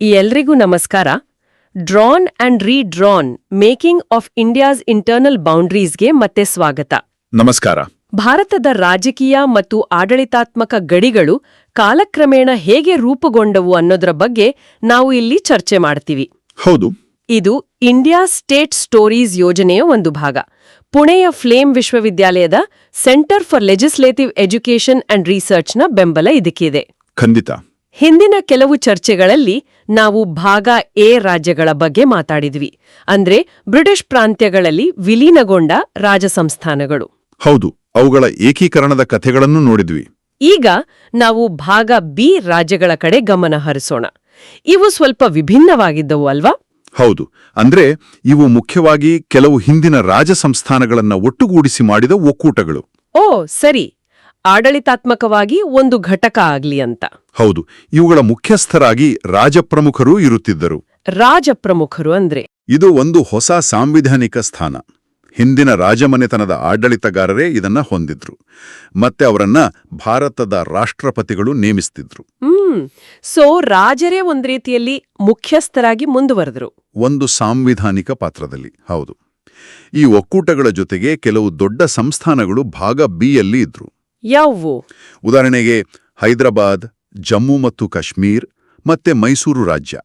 ಈ ಎಲ್ರಿಗೂ ನಮಸ್ಕಾರ. Drawn and redrawn making of India's internal ಬೌಂಡ್ರೀಸ್ಗೆ ಮತ್ತೆ ಸ್ವಾಗತ. ನಮಸ್ಕಾರ. ಭಾರತದ ರಾಜಕೀಯ ಮತ್ತು ಆಡಳಿತಾತ್ಮಕ ಗಡಿಗಳು ಕಾಲಕ್ರಮೇಣ ಹೇಗೆ ರೂಪುಗೊಂಡವು ಅನ್ನೋದರ ಬಗ್ಗೆ ನಾವು ಇಲ್ಲಿ ಚರ್ಚೆ ಮಾಡ್ತೀವಿ. ಹೌದು. ಇದು ಇಂಡಿಯಾ ಸ್ಟೇಟ್ ಸ್ಟೋರೀಸ್ ಯೋಜನೆಯ ಒಂದು ಭಾಗ. ಪುಣೆಯ ಫ್ಲೇಮ್ ವಿಶ್ವವಿದ್ಯಾಲಯದ centre for legislative education and ರಿಸರ್ಚ್ನ ಬೆಂಬಲ ಇದಕ್ಕಿದೆ. ಖಂಡಿತ. ಹಿಂದಿನ ಕೆಲವು ಚರ್ಚೆಗಳಲ್ಲಿ ನಾವು ಭಾಗ ಎ ರಾಜ್ಯಗಳ ಬಗ್ಗೆ ಮಾತಾಡಿದ್ವಿ. ಅಂದ್ರೆ ಬ್ರಿಟಿಷ್ ಪ್ರಾಂತ್ಯಗಳಲ್ಲಿ ವಿಲೀನಗೊಂಡ ರಾಜ ಸಂಸ್ಥಾನಗಳು ಹೌದು ಅವುಗಳ ಏಕೀಕರಣದ ಕಥೆಗಳನ್ನು ನೋಡಿದ್ವಿ. ಈಗ ನಾವು ಭಾಗ ಬಿ ರಾಜ್ಯಗಳ ಕಡೆ ಗಮನ ಹರಿಸೋಣ. ಇವು ಸ್ವಲ್ಪ ವಿಭಿನ್ನವಾಗಿದ್ದವು ಅಲ್ವಾ? ಹೌದು ಅಂದ್ರೆ ಇವು ಮುಖ್ಯವಾಗಿ ಕೆಲವು ಹಿಂದಿನ ರಾಜ ಸಂಸ್ಥಾನಗಳನ್ನ ಒಟ್ಟುಗೂಡಿಸಿ ಮಾಡಿದ ಒಕ್ಕೂಟಗಳು. ಓ ಸರಿ. ಆಡಳಿತಾತ್ಮಕವಾಗಿ ಒಂದು ಘಟಕ ಆಗ್ಲಿ ಅಂತ. ಹೌದು ಇವುಗಳ ಮುಖ್ಯಸ್ಥರಾಗಿ ರಾಜಪ್ರಮುಖರು ಇರುತ್ತಿದ್ದರು. ರಾಜಪ್ರಮುಖರು ಅಂದ್ರೆ? ಇದು ಒಂದು ಹೊಸ ಸಾಂವಿಧಾನಿಕ ಸ್ಥಾನ. ಹಿಂದಿನ ರಾಜಮನೆತನದ ಆಡಳಿತಗಾರರೇ ಇದನ್ನ ಹೊಂದಿದ್ರು. ಮತ್ತೆ ಅವರನ್ನ ಭಾರತದ ರಾಷ್ಟ್ರಪತಿಗಳು ನೇಮಿಸ್ತಿದ್ರು. ಹ್ಮ್ ಸೊ ರಾಜರೇ ಒಂದ್ ರೀತಿಯಲ್ಲಿ ಮುಖ್ಯಸ್ಥರಾಗಿ ಮುಂದುವರೆದ್ರು. ಒಂದು ಸಾಂವಿಧಾನಿಕ ಪಾತ್ರದಲ್ಲಿ ಹೌದು. ಈ ಒಕ್ಕೂಟಗಳ ಜೊತೆಗೆ ಕೆಲವು ದೊಡ್ಡ ಸಂಸ್ಥಾನಗಳು ಭಾಗ ಬಿಯಲ್ಲಿ ಇದ್ರು. ಯಾವುವು ಉದಾಹರಣೆಗೆ ಹೈದರಾಬಾದ್ ಜಮ್ಮು ಮತ್ತು ಕಾಶ್ಮೀರ್ ಮತ್ತೆ ಮೈಸೂರು ರಾಜ್ಯ.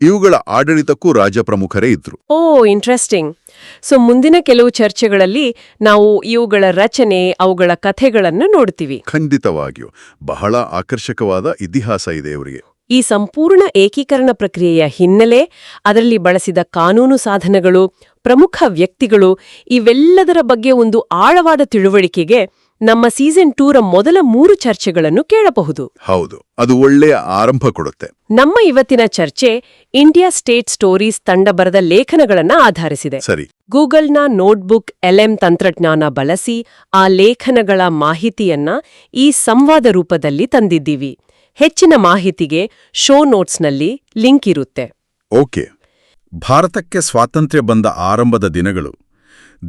ಇವುಗಳ ಆಡಳಿತಕ್ಕೂ ರಾಜಪ್ರಮುಖರೇ ಇದ್ರು. ಓ ಇಂಟ್ರೆಸ್ಟಿಂಗ್ ಸೊ ಮುಂದಿನ ಕೆಲವು ಚರ್ಚೆಗಳಲ್ಲಿ ನಾವು ಇವುಗಳ ರಚನೆ ಅವುಗಳ ಕಥೆಗಳನ್ನು ನೋಡ್ತೀವಿ. ಖಂಡಿತವಾಗಿಯೂ. ಬಹಳ ಆಕರ್ಷಕವಾದ ಇತಿಹಾಸ ಇದೆ ಇವರಿಗೆ ಈ ಸಂಪೂರ್ಣ ಏಕೀಕರಣ ಪ್ರಕ್ರಿಯೆಯ ಹಿನ್ನೆಲೆ ಅದರಲ್ಲಿ ಬಳಸಿದ ಕಾನೂನು ಸಾಧನಗಳು ಪ್ರಮುಖ ವ್ಯಕ್ತಿಗಳು ಇವೆಲ್ಲದರ ಬಗ್ಗೆ ಒಂದು ಆಳವಾದ ತಿಳುವಳಿಕೆಗೆ ನಮ್ಮ ಸೀಸನ್ ಟೂರ ಮೊದಲ ಮೂರು ಚರ್ಚೆಗಳನ್ನು ಕೇಳಬಹುದು. ಹೌದು ಅದು ಒಳ್ಳೆಯ ಆರಂಭ ಕೊಡುತ್ತೆ. ನಮ್ಮ ಇವತ್ತಿನ ಚರ್ಚೆ ಇಂಡಿಯಾ ಸ್ಟೇಟ್ ಸ್ಟೋರೀಸ್ ತಂಡ ಬರೆದ ಲೇಖನಗಳನ್ನ ಆಧರಿಸಿದೆ. ಸರಿ. ಗೂಗಲ್ನ ನೋಟ್ಬುಕ್ ಎಲ್ಎಂ ತಂತ್ರಜ್ಞಾನ ಬಳಸಿ ಆ ಲೇಖನಗಳ ಮಾಹಿತಿಯನ್ನ ಈ ಸಂವಾದ ರೂಪದಲ್ಲಿ ತಂದಿದ್ದೀವಿ. ಹೆಚ್ಚಿನ ಮಾಹಿತಿಗೆ ಶೋ ನೋಟ್ಸ್ನಲ್ಲಿ ಲಿಂಕ್ ಇರುತ್ತೆ. ಓಕೆ. ಭಾರತಕ್ಕೆ ಸ್ವಾತಂತ್ರ್ಯ ಬಂದ ಆರಂಭದ ದಿನಗಳು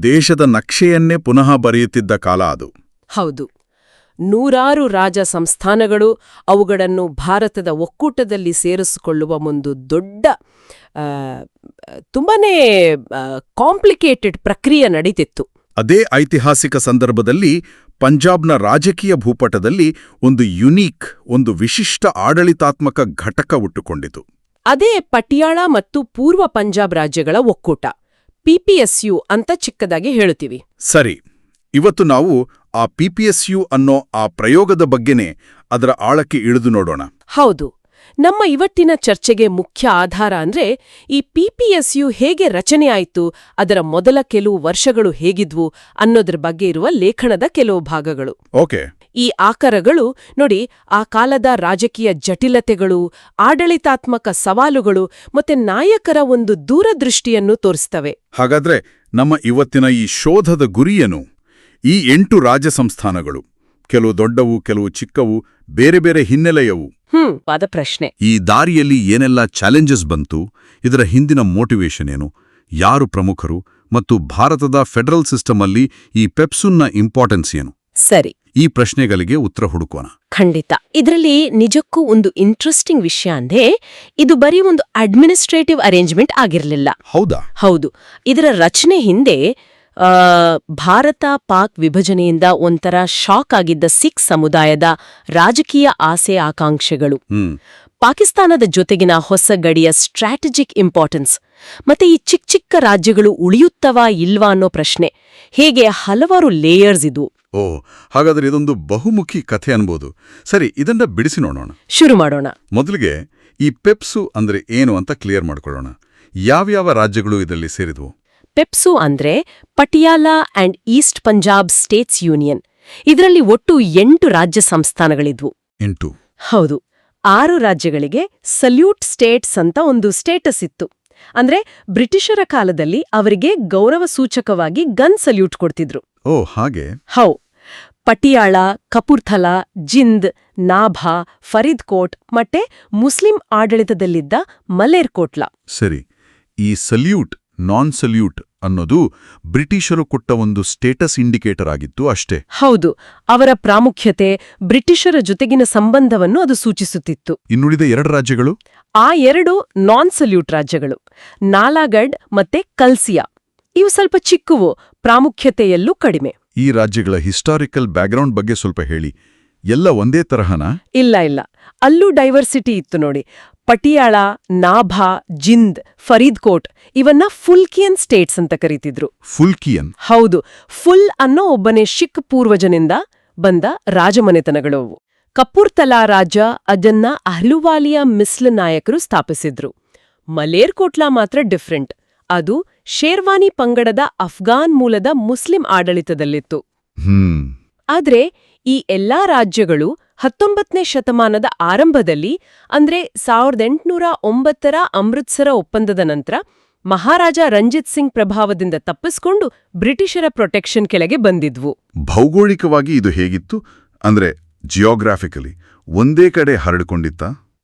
ದೇಶದ ನಕ್ಷೆಯನ್ನೇ ಪುನಃ ಬರೆಯುತ್ತಿದ್ದ ಕಾಲ ಅದು. ಹೌದು. ನೂರಾರು ರಾಜ ಸಂಸ್ಥಾನಗಳು ಅವುಗಳನ್ನು ಭಾರತದ ಒಕ್ಕೂಟದಲ್ಲಿ ಸೇರಿಸಿಕೊಳ್ಳುವ ಒಂದು ದೊಡ್ಡ ತುಂಬಾನೇ ಕಾಂಪ್ಲಿಕೇಟೆಡ್ ಪ್ರಕ್ರಿಯೆ ನಡೀತಿತ್ತು. ಅದೇ ಐತಿಹಾಸಿಕ ಸಂದರ್ಭದಲ್ಲಿ ಪಂಜಾಬ್ನ ರಾಜಕೀಯ ಭೂಪಟದಲ್ಲಿ ಒಂದು ಯುನೀಕ್ ಒಂದು ವಿಶಿಷ್ಟ ಆಡಳಿತಾತ್ಮಕ ಘಟಕ ಹುಟ್ಟುಕೊಂಡಿತು. ಅದೇ ಪಟಿಯಾಳ ಮತ್ತು ಪೂರ್ವ ಪಂಜಾಬ್ ರಾಜ್ಯಗಳ ಒಕ್ಕೂಟ. ಪಿಪಿಎಸ್ಯು ಅಂತ ಚಿಕ್ಕದಾಗಿ ಹೇಳುತ್ತೀವಿ. ಸರಿ ಇವತ್ತು ನಾವು ಆ ಪಿಪಿಎಸ್ಯು ಅನ್ನೋ ಆ ಪ್ರಯೋಗದ ಬಗ್ಗೆನೇ ಅದರ ಆಳಕ್ಕೆ ಇಳಿದು ನೋಡೋಣ. ಹೌದು. ನಮ್ಮ ಇವತ್ತಿನ ಚರ್ಚೆಗೆ ಮುಖ್ಯ ಆಧಾರ ಅಂದ್ರೆ ಈ ಪಿಪಿಎಸ್ಯು ಹೇಗೆ ರಚನೆಯಾಯಿತು ಅದರ ಮೊದಲ ಕೆಲವು ವರ್ಷಗಳು ಹೇಗಿದ್ವು ಅನ್ನೋದ್ರ ಬಗ್ಗೆ ಇರುವ ಲೇಖನದ ಕೆಲವು ಭಾಗಗಳು. ಓಕೆ. ಈ ಆಕರಗಳು ನೋಡಿ ಆ ಕಾಲದ ರಾಜಕೀಯ ಜಟಿಲತೆಗಳು ಆಡಳಿತಾತ್ಮಕ ಸವಾಲುಗಳು ಮತ್ತೆ ನಾಯಕರ ಒಂದು ದೂರದೃಷ್ಟಿಯನ್ನು ತೋರಿಸ್ತವೆ. ಹಾಗಾದ್ರೆ ನಮ್ಮ ಇವತ್ತಿನ ಈ ಶೋಧದ ಗುರಿಯೇನು? ಈ ಎಂಟು ರಾಜ್ಯ ಸಂಸ್ಥಾನಗಳು ಕೆಲವು ದೊಡ್ಡವು ಕೆಲವು ಚಿಕ್ಕವು ಬೇರೆ ಬೇರೆ ಹಿನ್ನೆಲೆಯವು. ಹ್ಮ್ ಪ್ರಶ್ನೆ. ಈ ದಾರಿಯಲ್ಲಿ ಏನೆಲ್ಲ ಚಾಲೆಂಜಸ್ ಬಂತು ಇದರ ಹಿಂದಿನ ಮೋಟಿವೇಶನ್ ಏನು? ಯಾರು ಪ್ರಮುಖರು? ಮತ್ತು ಭಾರತದ ಫೆಡರಲ್ ಸಿಸ್ಟಮ್ ಅಲ್ಲಿ ಈ ಪೆಪ್ಸುನ್ನ ಇಂಪಾರ್ಟೆನ್ಸ್ ಏನು? ಸರಿ. ಈ ಪ್ರಶ್ನೆಗಳಿಗೆ ಉತ್ತರ ಹುಡುಕೋಣ. ಖಂಡಿತ. ಇದರಲ್ಲಿ ನಿಜಕ್ಕೂ ಒಂದು ಇಂಟ್ರೆಸ್ಟಿಂಗ್ ವಿಷಯ ಅಂದ್ರೆ ಇದು ಬರೀ ಒಂದು ಅಡ್ಮಿನಿಸ್ಟ್ರೇಟಿವ್ ಅರೇಂಜ್ಮೆಂಟ್ ಆಗಿರಲಿಲ್ಲ. ಹೌದಾ? ಹೌದು. ಇದರ ರಚನೆ ಹಿಂದೆ ಭಾರತ ಪಾಕ್ ವಿಭಜನೆಯಿಂದ ಒಂಥರ ಶಾಕ್ ಆಗಿದ್ದ ಸಿಖ್ ಸಮುದಾಯದ ರಾಜಕೀಯ ಆಸೆ ಆಕಾಂಕ್ಷೆಗಳು. ಪಾಕಿಸ್ತಾನದ ಜೊತೆಗಿನ ಹೊಸ ಗಡಿಯ ಸ್ಟ್ರಾಟಜಿಕ್ ಇಂಪಾರ್ಟೆನ್ಸ್ ಮತ್ತೆ ಈ ಚಿಕ್ಕ ಚಿಕ್ಕ ರಾಜ್ಯಗಳು ಉಳಿಯುತ್ತವಾ ಇಲ್ವಾ ಅನ್ನೋ ಪ್ರಶ್ನೆ. ಹೇಗೆ ಹಲವಾರು ಲೇಯರ್ಸ್ ಇದು. ಓ ಹಾಗಾದ್ರೆ ಇದೊಂದು ಬಹುಮುಖಿ ಕಥೆ ಅನ್ಬೋದು. ಸರಿ ಇದನ್ನ ಬಿಡಿಸಿ ನೋಡೋಣ. ಶುರು ಮಾಡೋಣ. ಮೊದಲಿಗೆ ಈ ಪೆಪ್ಸು ಅಂದ್ರೆ ಏನು ಅಂತ ಕ್ಲಿಯರ್ ಮಾಡ್ಕೊಳ್ಳೋಣ. ಯಾವ್ಯಾವ ರಾಜ್ಯಗಳು ಇದರಲ್ಲಿ ಸೇರಿದ್ವು? ಪೆಪ್ಸು ಅಂದ್ರೆ Patiala and east Punjab states union. ಇದರಲ್ಲಿ ಒಟ್ಟು ಎಂಟು ರಾಜ್ಯ ಸಂಸ್ಥಾನಗಳಿದ್ವು. ಎಂಟು. ಹೌದು ಆರು ರಾಜ್ಯಗಳಿಗೆ ಸಲ್ಯೂಟ್ ಸ್ಟೇಟ್ಸ್ ಅಂತ ಒಂದು ಸ್ಟೇಟಸ್ ಇತ್ತು. ಅಂದ್ರೆ ಬ್ರಿಟಿಷರ ಕಾಲದಲ್ಲಿ ಅವರಿಗೆ ಗೌರವ ಸೂಚಕವಾಗಿ ಗನ್ ಸಲ್ಯೂಟ್ ಕೊಡ್ತಿದ್ರು. ಓ ಹಾಗೆ. ಹೌ ಪಟಿಯಾಳ ಕಪೂರ್ಥಲ ಜಿಂದ್ ನಾಭಾ ಫರೀದ್ಕೋಟ್ ಮತ್ತೆ ಮುಸ್ಲಿಂ ಆಡಳಿತದಲ್ಲಿದ್ದ ಮಲೇರ್ಕೋಟ್ಲಾ. ಸರಿ ಈ ಸಲ್ಯೂಟ್ ನಾನ್ ಸಲ್ಯೂಟ್ ಅನ್ನೋದು ಬ್ರಿಟಿಷರು ಕೊಟ್ಟ ಒಂದು ಸ್ಟೇಟಸ್ ಇಂಡಿಕೇಟರ್ ಆಗಿತ್ತು ಅಷ್ಟೇ. ಹೌದು ಅವರ ಪ್ರಾಮುಖ್ಯತೆ ಬ್ರಿಟಿಷರ ಜೊತೆಗಿನ ಸಂಬಂಧವನ್ನು ಅದು ಸೂಚಿಸುತ್ತಿತ್ತು. ಇನ್ನುಳಿದ ಎರಡು ರಾಜ್ಯಗಳು? ಆ ಎರಡು ನಾನ್ ಸಲ್ಯೂಟ್ ರಾಜ್ಯಗಳು ನಾಲಾಗಡ್ ಮತ್ತೆ ಕಲ್ಸಿಯಾ. ಇವು ಸ್ವಲ್ಪ ಚಿಕ್ಕವು ಪ್ರಾಮುಖ್ಯತೆಯಲ್ಲೂ ಕಡಿಮೆ. ಈ ರಾಜ್ಯಗಳ ಹಿಸ್ಟಾರಿಕಲ್ ಬ್ಯಾಕ್ಗ್ರೌಂಡ್ ಬಗ್ಗೆ ಸ್ವಲ್ಪ ಹೇಳಿ. ಎಲ್ಲ ಒಂದೇ ತರಹನಾ? ಇಲ್ಲ ಇಲ್ಲ. ಅಲ್ಲೂ ಡೈವರ್ಸಿಟಿ ಇತ್ತು ನೋಡಿ. ಪಟಿಯಾಳ ನಾಭಾ ಜಿಂದ್ ಫರೀದ್ಕೋಟ್ ಇವನ್ನ ಫುಲ್ಕಿಯನ್ ಸ್ಟೇಟ್ಸ್ ಅಂತ ಕರೀತಿದ್ರು. ಫುಲ್ಕಿಯನ್. ಹೌದು ಫುಲ್ ಅನ್ನೋ ಒಬ್ಬನೇ ಶಿಖ್ ಪೂರ್ವಜನಿಂದ ಬಂದ ರಾಜಮನೆತನಗಳು ಅವು. ಕಪೂರ್ತಲಾ ರಾಜ ಅದನ್ನ ಅಹ್ಲುವಾಲಿಯ ಮಿಸ್ಲ್ ನಾಯಕರು ಸ್ಥಾಪಿಸಿದ್ರು. ಮಲೇರ್ಕೋಟ್ಲಾ ಮಾತ್ರ ಡಿಫ್ರೆಂಟ್. ಅದು ಶೇರ್ವಾನಿ ಪಂಗಡದ ಅಫ್ಘಾನ್ ಮೂಲದ ಮುಸ್ಲಿಂ ಆಡಳಿತದಲ್ಲಿತ್ತು. ಆದ್ರೆ ಈ ಎಲ್ಲಾ ರಾಜ್ಯಗಳು ಹತ್ತೊಂಬತ್ತನೇ ಶತಮಾನದ ಆರಂಭದಲ್ಲಿ ಅಂದ್ರೆ ಸಾವಿರದ ಎಂಟುನೂರ ಒಂಬತ್ತರ ಅಮೃತ್ಸರ ಒಪ್ಪಂದದ ನಂತರ ಮಹಾರಾಜ ರಂಜಿತ್ ಸಿಂಗ್ ಪ್ರಭಾವದಿಂದ ತಪ್ಪಿಸ್ಕೊಂಡು ಬ್ರಿಟಿಷರ ಪ್ರೊಟೆಕ್ಷನ್ ಕೆಳಗೆ ಬಂದಿದ್ವು. ಭೌಗೋಳಿಕವಾಗಿ ಇದು ಹೇಗಿತ್ತು? ಅಂದ್ರೆ ಜಿಯೋಗ್ರಾಫಿಕಲಿ ಒಂದೇ ಕಡೆ ಹರಡಿಕೊಂಡಿತ್ತ?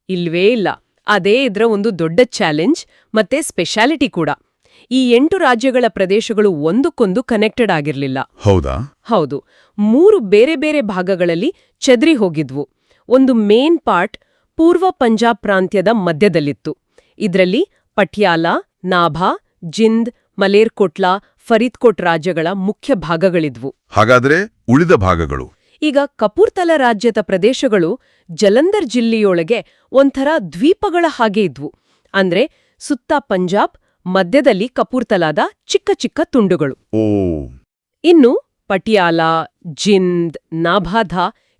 ಇಲ್ವೇ ಇಲ್ಲ. ಅದೇ ಇದ್ರ ಒಂದು ದೊಡ್ಡ ಚಾಲೆಂಜ್ ಮತ್ತೆ ಸ್ಪೆಷಾಲಿಟಿ ಕೂಡ. ಈ ಎಂಟು ರಾಜ್ಯಗಳ ಪ್ರದೇಶಗಳು ಒಂದಕ್ಕೊಂದು ಕನೆಕ್ಟೆಡ್ ಆಗಿರಲಿಲ್ಲ. ಹೌದಾ? ಹೌದು. ಮೂರು ಬೇರೆ ಬೇರೆ ಭಾಗಗಳಲ್ಲಿ ಚದ್ರಿ ಹೋಗಿದ್ವು. ಒಂದು ಮೇನ್ ಪಾರ್ಟ್ ಪೂರ್ವ ಪಂಜಾಬ್ ಪ್ರಾಂತ್ಯದ ಮಧ್ಯದಲ್ಲಿತ್ತು. ಇದರಲ್ಲಿ ಪಟಿಯಾಲ ನಾಭಾ ಜಿಂದ್ ಮಲೇರ್ಕೋಟ್ಲಾ ಫರೀದ್ಕೋಟ್ ರಾಜ್ಯಗಳ ಮುಖ್ಯ ಭಾಗಗಳಿದ್ವು. ಹಾಗಾದ್ರೆ ಉಳಿದ ಭಾಗಗಳು? ಈಗ ಕಪೂರ್ತಲ ರಾಜ್ಯದ ಪ್ರದೇಶಗಳು ಜಲಂಧರ್ ಜಿಲ್ಲೆಯೊಳಗೆ ಒಂಥರ ದ್ವೀಪಗಳ ಹಾಗೆ ಇದ್ವು. ಅಂದ್ರೆ ಸುತ್ತ ಪಂಜಾಬ್ ಮಧ್ಯದಲ್ಲಿ ಕಪೂರ್ತಲಾದ ಚಿಕ್ಕ ಚಿಕ್ಕ ತುಂಡುಗಳು. ಓ. ಇನ್ನು ಪಟಿಯಾಲ ಜಿಂದ್ ನಾಭಾಧ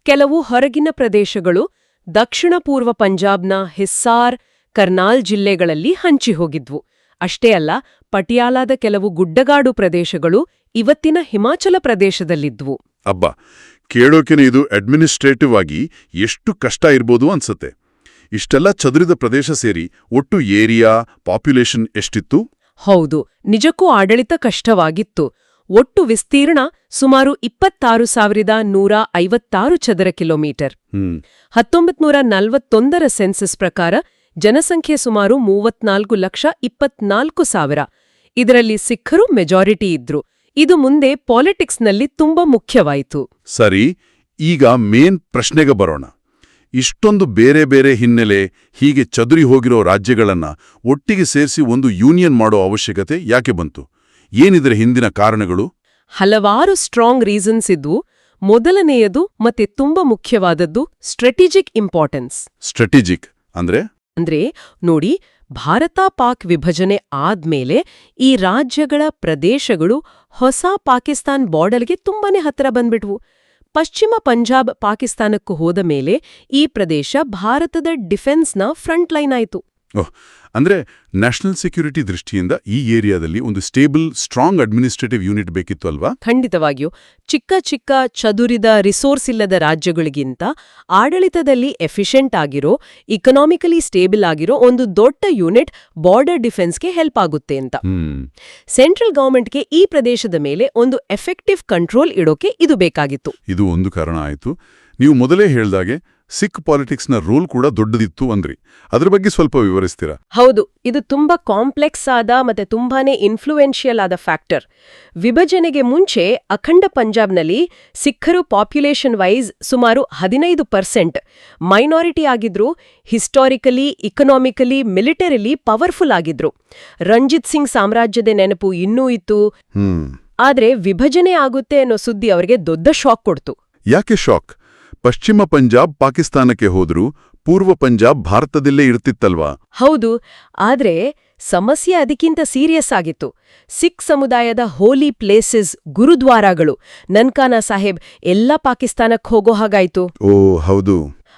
ಕೆಲವು ಹೊರಗಿನ ಪ್ರದೇಶಗಳು ದಕ್ಷಿಣ ಪೂರ್ವ ಪಂಜಾಬ್ನ ಹಿಸ್ಸಾರ್ ಕರ್ನಾಲ್ ಜಿಲ್ಲೆಗಳಲ್ಲಿ ಹಂಚಿಹೋಗಿದ್ವು ಅಷ್ಟೇ ಅಲ್ಲ ಪಟಿಯಾಲಾದ ಕೆಲವು ಗುಡ್ಡಗಾಡು ಪ್ರದೇಶಗಳು ಇವತ್ತಿನ ಹಿಮಾಚಲ ಪ್ರದೇಶದಲ್ಲಿದ್ವು. ಅಬ್ಬ ಕೇಳೋಕೆನೆ ಇದು ಅಡ್ಮಿನಿಸ್ಟ್ರೇಟಿವ್ ಆಗಿ ಎಷ್ಟು ಕಷ್ಟ ಇರ್ಬೋದು ಅನ್ಸತ್ತೆ. ಇಷ್ಟೆಲ್ಲ ಚದುರಿದ ಪ್ರದೇಶ ಸೇರಿ ಒಟ್ಟು ಏರಿಯಾ ಪಾಪ್ಯುಲೇಷನ್ ಎಷ್ಟಿತ್ತು? ಹೌದು ನಿಜಕ್ಕೂ ಆಡಳಿತ ಕಷ್ಟವಾಗಿತ್ತು. ಒಟ್ಟು ವಿಸ್ತೀರ್ಣ ಸುಮಾರು ಇಪ್ಪತ್ತಾರು ಸಾವಿರದ ನೂರ ಐವತ್ತಾರು ಚದರ ಕಿಲೋಮೀಟರ್. ಹತ್ತೊಂಬತ್ ಹತ್ತೊಂಬತ್ನೂರ ನಲವತ್ತೊಂದರ ಸೆನ್ಸಸ್ ಪ್ರಕಾರ ಜನಸಂಖ್ಯೆ ಸುಮಾರು ಮೂವತ್ನಾಲ್ಕು ಲಕ್ಷ ಇಪ್ಪತ್ನಾಲ್ಕು ಸಾವಿರ. ಇದರಲ್ಲಿ ಸಿಖ್ಖರು ಮೆಜಾರಿಟಿ ಇದ್ರು. ಇದು ಮುಂದೆ ಪಾಲಿಟಿಕ್ಸ್ನಲ್ಲಿ ತುಂಬಾ ಮುಖ್ಯವಾಯಿತು. ಸರಿ ಈಗ ಮೇನ್ ಪ್ರಶ್ನೆಗೆ ಬರೋಣ. ಇಷ್ಟೊಂದು ಬೇರೆ ಬೇರೆ ಹಿನ್ನೆಲೆ ಹೀಗೆ ಚದುರಿ ಹೋಗಿರೋ ರಾಜ್ಯಗಳನ್ನ ಒಟ್ಟಿಗೆ ಸೇರಿಸಿ ಒಂದು ಯೂನಿಯನ್ ಮಾಡೋ ಅವಶ್ಯಕತೆ ಯಾಕೆ ಬಂತು? ಏನಿದ್ರೆ ಹಿಂದಿನ ಕಾರಣಗಳು? ಹಲವಾರು ಸ್ಟ್ರಾಂಗ್ ರೀಸನ್ಸ್ ಇದ್ವು ಮೊದಲನೆಯದು ಮತ್ತೆ ತುಂಬಾ ಮುಖ್ಯವಾದದ್ದು ಸ್ಟ್ರೆಟಿಜಿಕ್ ಇಂಪಾರ್ಟೆನ್ಸ್. ಸ್ಟ್ರಾಟಜಿಕ್ ಅಂದ್ರೆ? ಅಂದ್ರೆ ನೋಡಿ ಭಾರತ ಪಾಕ್ ವಿಭಜನೆ ಆದ್ಮೇಲೆ ಈ ರಾಜ್ಯಗಳ ಪ್ರದೇಶಗಳು ಹೊಸ ಪಾಕಿಸ್ತಾನ್ ಬಾರ್ಡರ್ಗೆ ತುಂಬಾನೇ ಹತ್ತಿರ ಬಂದ್ಬಿಟ್ವು. ಪಶ್ಚಿಮ ಪಂಜಾಬ್ ಪಾಕಿಸ್ತಾನಕ್ಕೂ ಹೋದ ಮೇಲೆ ಈ ಪ್ರದೇಶ ಭಾರತದ ಡಿಫೆನ್ಸ್ನ ಫ್ರಂಟ್ ಲೈನ್ ಆಯಿತು. ಓಹ್ ಅಂದ್ರೆ ನ್ಯಾಷನಲ್ ಸೆಕ್ಯೂರಿಟಿ ದೃಷ್ಟಿಯಿಂದ ಈ ಏರಿಯಾದಲ್ಲಿ ಒಂದು ಸ್ಟೇಬಲ್ ಸ್ಟ್ರಾಂಗ್ ಅಡ್ಮಿನಿಸ್ಟ್ರೇಟಿವ್ ಯೂನಿಟ್ ಬೇಕಿತ್ತು ಅಲ್ವಾ? ಖಂಡಿತವಾಗಿಯೂ. ಚಿಕ್ಕ ಚಿಕ್ಕ ಚದುರಿದ ರಿಸೋರ್ಸ್ ಇಲ್ಲದ ರಾಜ್ಯಗಳಿಗಿಂತ ಆಡಳಿತದಲ್ಲಿ ಎಫಿಷಿಯಂಟ್ ಆಗಿರೋ ಇಕನಾಮಿಕಲಿ ಸ್ಟೇಬಲ್ ಆಗಿರೋ ಒಂದು ದೊಡ್ಡ ಯೂನಿಟ್ ಬಾರ್ಡರ್ ಡಿಫೆನ್ಸ್ಗೆ ಹೆಲ್ಪ್ ಆಗುತ್ತೆ ಅಂತ. ಸೆಂಟ್ರಲ್ ಗವರ್ಮೆಂಟ್ಗೆ ಈ ಪ್ರದೇಶದ ಮೇಲೆ ಒಂದು ಎಫೆಕ್ಟಿವ್ ಕಂಟ್ರೋಲ್ ಇಡೋಕೆ ಇದು ಬೇಕಾಗಿತ್ತು. ಇದು ಒಂದು ಕಾರಣ ಆಯಿತು. ನೀವು ಮೊದಲೇ ಹೇಳ್ದಾಗೆ ಸಿಖ್ ಪಾಲಿಟಿಕ್ಸ್ನ ರೋಲ್ ಕೂಡ ದೊಡ್ಡದಿತ್ತು ಅಂದ್ರಿ. ಅದ್ರ ಬಗ್ಗೆ ಸ್ವಲ್ಪ ವಿವರಿಸ್ತೀರಾ? ಹೌದು ಇದು ತುಂಬಾ ಕಾಂಪ್ಲೆಕ್ಸ್ ಆದ ಮತ್ತೆ ತುಂಬಾನೇ ಇನ್ಫ್ಲೂಯೆನ್ಷಿಯಲ್ ಆದ ಫ್ಯಾಕ್ಟರ್ ವಿಭಜನೆಗೆ ಮುಂಚೆ ಅಖಂಡ ಪಂಜಾಬ್ನಲ್ಲಿ ಸಿಖ್ಖರು ಪಾಪ್ಯುಲೇಷನ್ ವೈಸ್ ಸುಮಾರು ಹದಿನೈದು ಪರ್ಸೆಂಟ್ ಮೈನಾರಿಟಿ ಆಗಿದ್ರು ಹಿಸ್ಟಾರಿಕಲಿ ಇಕನಾಮಿಕಲಿ ಮಿಲಿಟರಿಲಿ ಪವರ್ಫುಲ್ ಆಗಿದ್ರು. ರಂಜಿತ್ ಸಿಂಗ್ ಸಾಮ್ರಾಜ್ಯದ ನೆನಪು ಇನ್ನೂ ಇತ್ತು. ಆದ್ರೆ ವಿಭಜನೆ ಆಗುತ್ತೆ ಅನ್ನೋ ಸುದ್ದಿ ಅವರಿಗೆ ದೊಡ್ಡ ಶಾಕ್ ಕೊಡ್ತು. ಯಾಕೆ ಶಾಕ್ ಪಶ್ಚಿಮ ಪಂಜಾಬ್ ಪಾಕಿಸ್ತಾನಕ್ಕೆ ಹೋದ್ರೂ ಪೂರ್ವ ಪಂಜಾಬ್ ಭಾರತದಲ್ಲೇ ಇರ್ತಿತ್ತಲ್ವಾ? ಹೌದು ಆದ್ರೆ ಸಮಸ್ಯೆ ಅದಕ್ಕಿಂತ ಸೀರಿಯಸ್ ಆಗಿತ್ತು. ಸಿಖ್ ಸಮುದಾಯದ ಹೋಲಿ ಪ್ಲೇಸಸ್ ಗುರುದ್ವಾರಗಳು. ನನ್ಕಾನಾ ಸಾಹೇಬ್ ಎಲ್ಲ ಪಾಕಿಸ್ತಾನಕ್ಕೆ ಹೋಗೋ ಹಾಗಾಯ್ತು. ಓ ಹೌದು.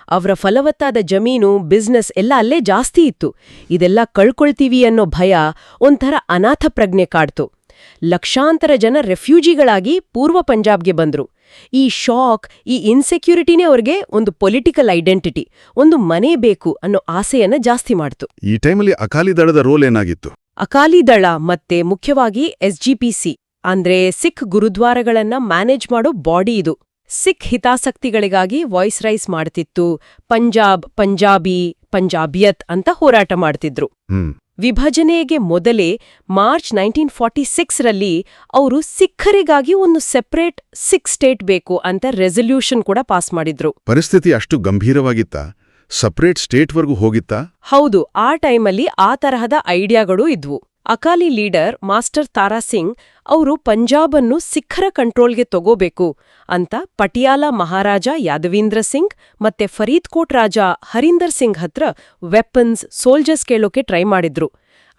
ಅವರ ಫಲವತ್ತಾದ ಜಮೀನು ಬಿಸ್ನೆಸ್ ಎಲ್ಲ ಅಲ್ಲೇ ಜಾಸ್ತಿ ಇತ್ತು. ಇದೆಲ್ಲ ಕಳ್ಕೊಳ್ತೀವಿ ಅನ್ನೋ ಭಯ ಒಂಥರ ಅನಾಥ ಪ್ರಜ್ಞೆ ಕಾಡ್ತು. ಲಕ್ಷಾಂತರ ಜನ ರೆಫ್ಯೂಜಿಗಳಾಗಿ ಪೂರ್ವ ಪಂಜಾಬ್ಗೆ ಬಂದ್ರು. ಈ ಶಾಕ್ ಈ ಇನ್ಸೆಕ್ಯೂರಿಟಿನೇ ಅವ್ರಿಗೆ ಒಂದು ಪೊಲಿಟಿಕಲ್ ಐಡೆಂಟಿಟಿ ಒಂದು ಮನೆ ಬೇಕು ಅನ್ನೋ ಆಸೆಯನ್ನ ಜಾಸ್ತಿ ಮಾಡ್ತು. ಈ ಟೈಮಲ್ಲಿ ಅಕಾಲಿ ದಳದ ರೋಲ್ ಏನಾಗಿತ್ತು? ಅಕಾಲಿ ದಳ ಮತ್ತೆ ಮುಖ್ಯವಾಗಿ ಎಸ್ಜಿಪಿಸಿ ಅಂದ್ರೆ ಸಿಖ್ ಗುರುದ್ವಾರಗಳನ್ನ ಮ್ಯಾನೇಜ್ ಮಾಡೋ ಬಾಡಿ ಇದು. ಸಿಖ್ ಹಿತಾಸಕ್ತಿಗಳಿಗಾಗಿ ವಾಯ್ಸ್ ರೈಸ್ ಮಾಡ್ತಿತ್ತು ಪಂಜಾಬ್ ಪಂಜಾಬಿ ಪಂಜಾಬಿಯತ್ ಅಂತ ಹೋರಾಟ ಮಾಡ್ತಿದ್ರು. ವಿಭಜನೆಗೆ ಮೊದಲೇ ಮಾರ್ಚ್ ನೈನ್ಟೀನ್ ಫಾರ್ಟಿ ಸಿಕ್ಸ್ರಲ್ಲಿ ಅವರು ಸಿಖ್ಖರಿಗಾಗಿ ಒಂದು ಸೆಪರೇಟ್ ಸಿಖ್ ಸ್ಟೇಟ್ ಬೇಕು ಅಂತ ರೆಸಲ್ಯೂಷನ್ ಕೂಡ ಪಾಸ್ ಮಾಡಿದ್ರು. ಪರಿಸ್ಥಿತಿ ಅಷ್ಟು ಗಂಭೀರವಾಗಿತ್ತಾ? ಸಪ್ರೇಟ್ ಸ್ಟೇಟ್ವರೆಗೂ ಹೋಗಿತ್ತಾ? ಹೌದು ಆ ಟೈಮಲ್ಲಿ ಆ ತರಹದ ಐಡಿಯಾಗಳೂ ಇದ್ವು. ಅಕಾಲಿ ಲೀಡರ್ ಮಾಸ್ಟರ್ ತಾರಾ ಸಿಂಗ್ ಅವರು ಪಂಜಾಬನ್ನು ಸಿಖ್ಖರ ಕಂಟ್ರೋಲ್ಗೆ ತಗೋಬೇಕು ಅಂತ ಪಟಿಯಾಲ ಮಹಾರಾಜ ಯಾದವೀಂದ್ರ ಸಿಂಗ್ ಮತ್ತೆ ಫರೀದ್ಕೋಟ್ ರಾಜ ಹರೀಂದರ್ ಸಿಂಗ್ ಹತ್ರ ವೆಪನ್ಸ್ ಸೋಲ್ಜರ್ಸ್ ಕೇಳೋಕೆ ಟ್ರೈ ಮಾಡಿದ್ರು.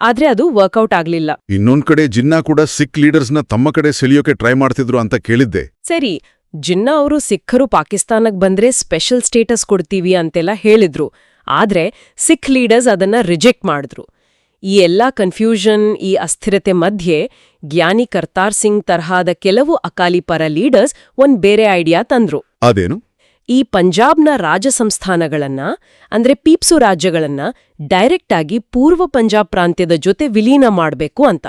ಆದ್ರೆ ಅದು ವರ್ಕೌಟ್ ಆಗ್ಲಿಲ್ಲ. ಇನ್ನೊಂದ್ ಕಡೆ ಜಿನ್ನಾ ಕೂಡ ಸಿಖ್ ಲೀಡರ್ಸ್ನ ತಮ್ಮ ಕಡೆ ಸೆಳೆಯೋಕೆ ಟ್ರೈ ಮಾಡ್ತಿದ್ರು ಅಂತ ಕೇಳಿದ್ದೆ. ಸರಿ ಜಿನ್ನಾ ಅವರು ಸಿಖ್ಖರು ಪಾಕಿಸ್ತಾನಕ್ ಬಂದ್ರೆ ಸ್ಪೆಷಲ್ ಸ್ಟೇಟಸ್ ಕೊಡ್ತೀವಿ ಅಂತೆಲ್ಲ ಹೇಳಿದ್ರು. ಆದ್ರೆ ಸಿಖ್ ಲೀಡರ್ಸ್ ಅದನ್ನ ರಿಜೆಕ್ಟ್ ಮಾಡಿದ್ರು. ಈ ಎಲ್ಲಾ ಕನ್ಫ್ಯೂಷನ್ ಈ ಅಸ್ಥಿರತೆ ಮಧ್ಯೆ ಜ್ಞಾನಿ ಕರ್ತಾರ್ ಸಿಂಗ್ ತರಹದ ಕೆಲವು ಅಕಾಲಿ ಪರ ಲೀಡರ್ಸ್ ಒಂದ್ ಬೇರೆ ಐಡಿಯಾ ತಂದ್ರು. ಅದೇನು? ಈ ಪಂಜಾಬ್ನ ರಾಜ ಸಂಸ್ಥಾನಗಳನ್ನ ಅಂದ್ರೆ ಪೀಪ್ಸು ರಾಜ್ಯಗಳನ್ನ ಡೈರೆಕ್ಟ್ ಆಗಿ ಪೂರ್ವ ಪಂಜಾಬ್ ಪ್ರಾಂತ್ಯದ ಜೊತೆ ವಿಲೀನ ಮಾಡಬೇಕು ಅಂತ.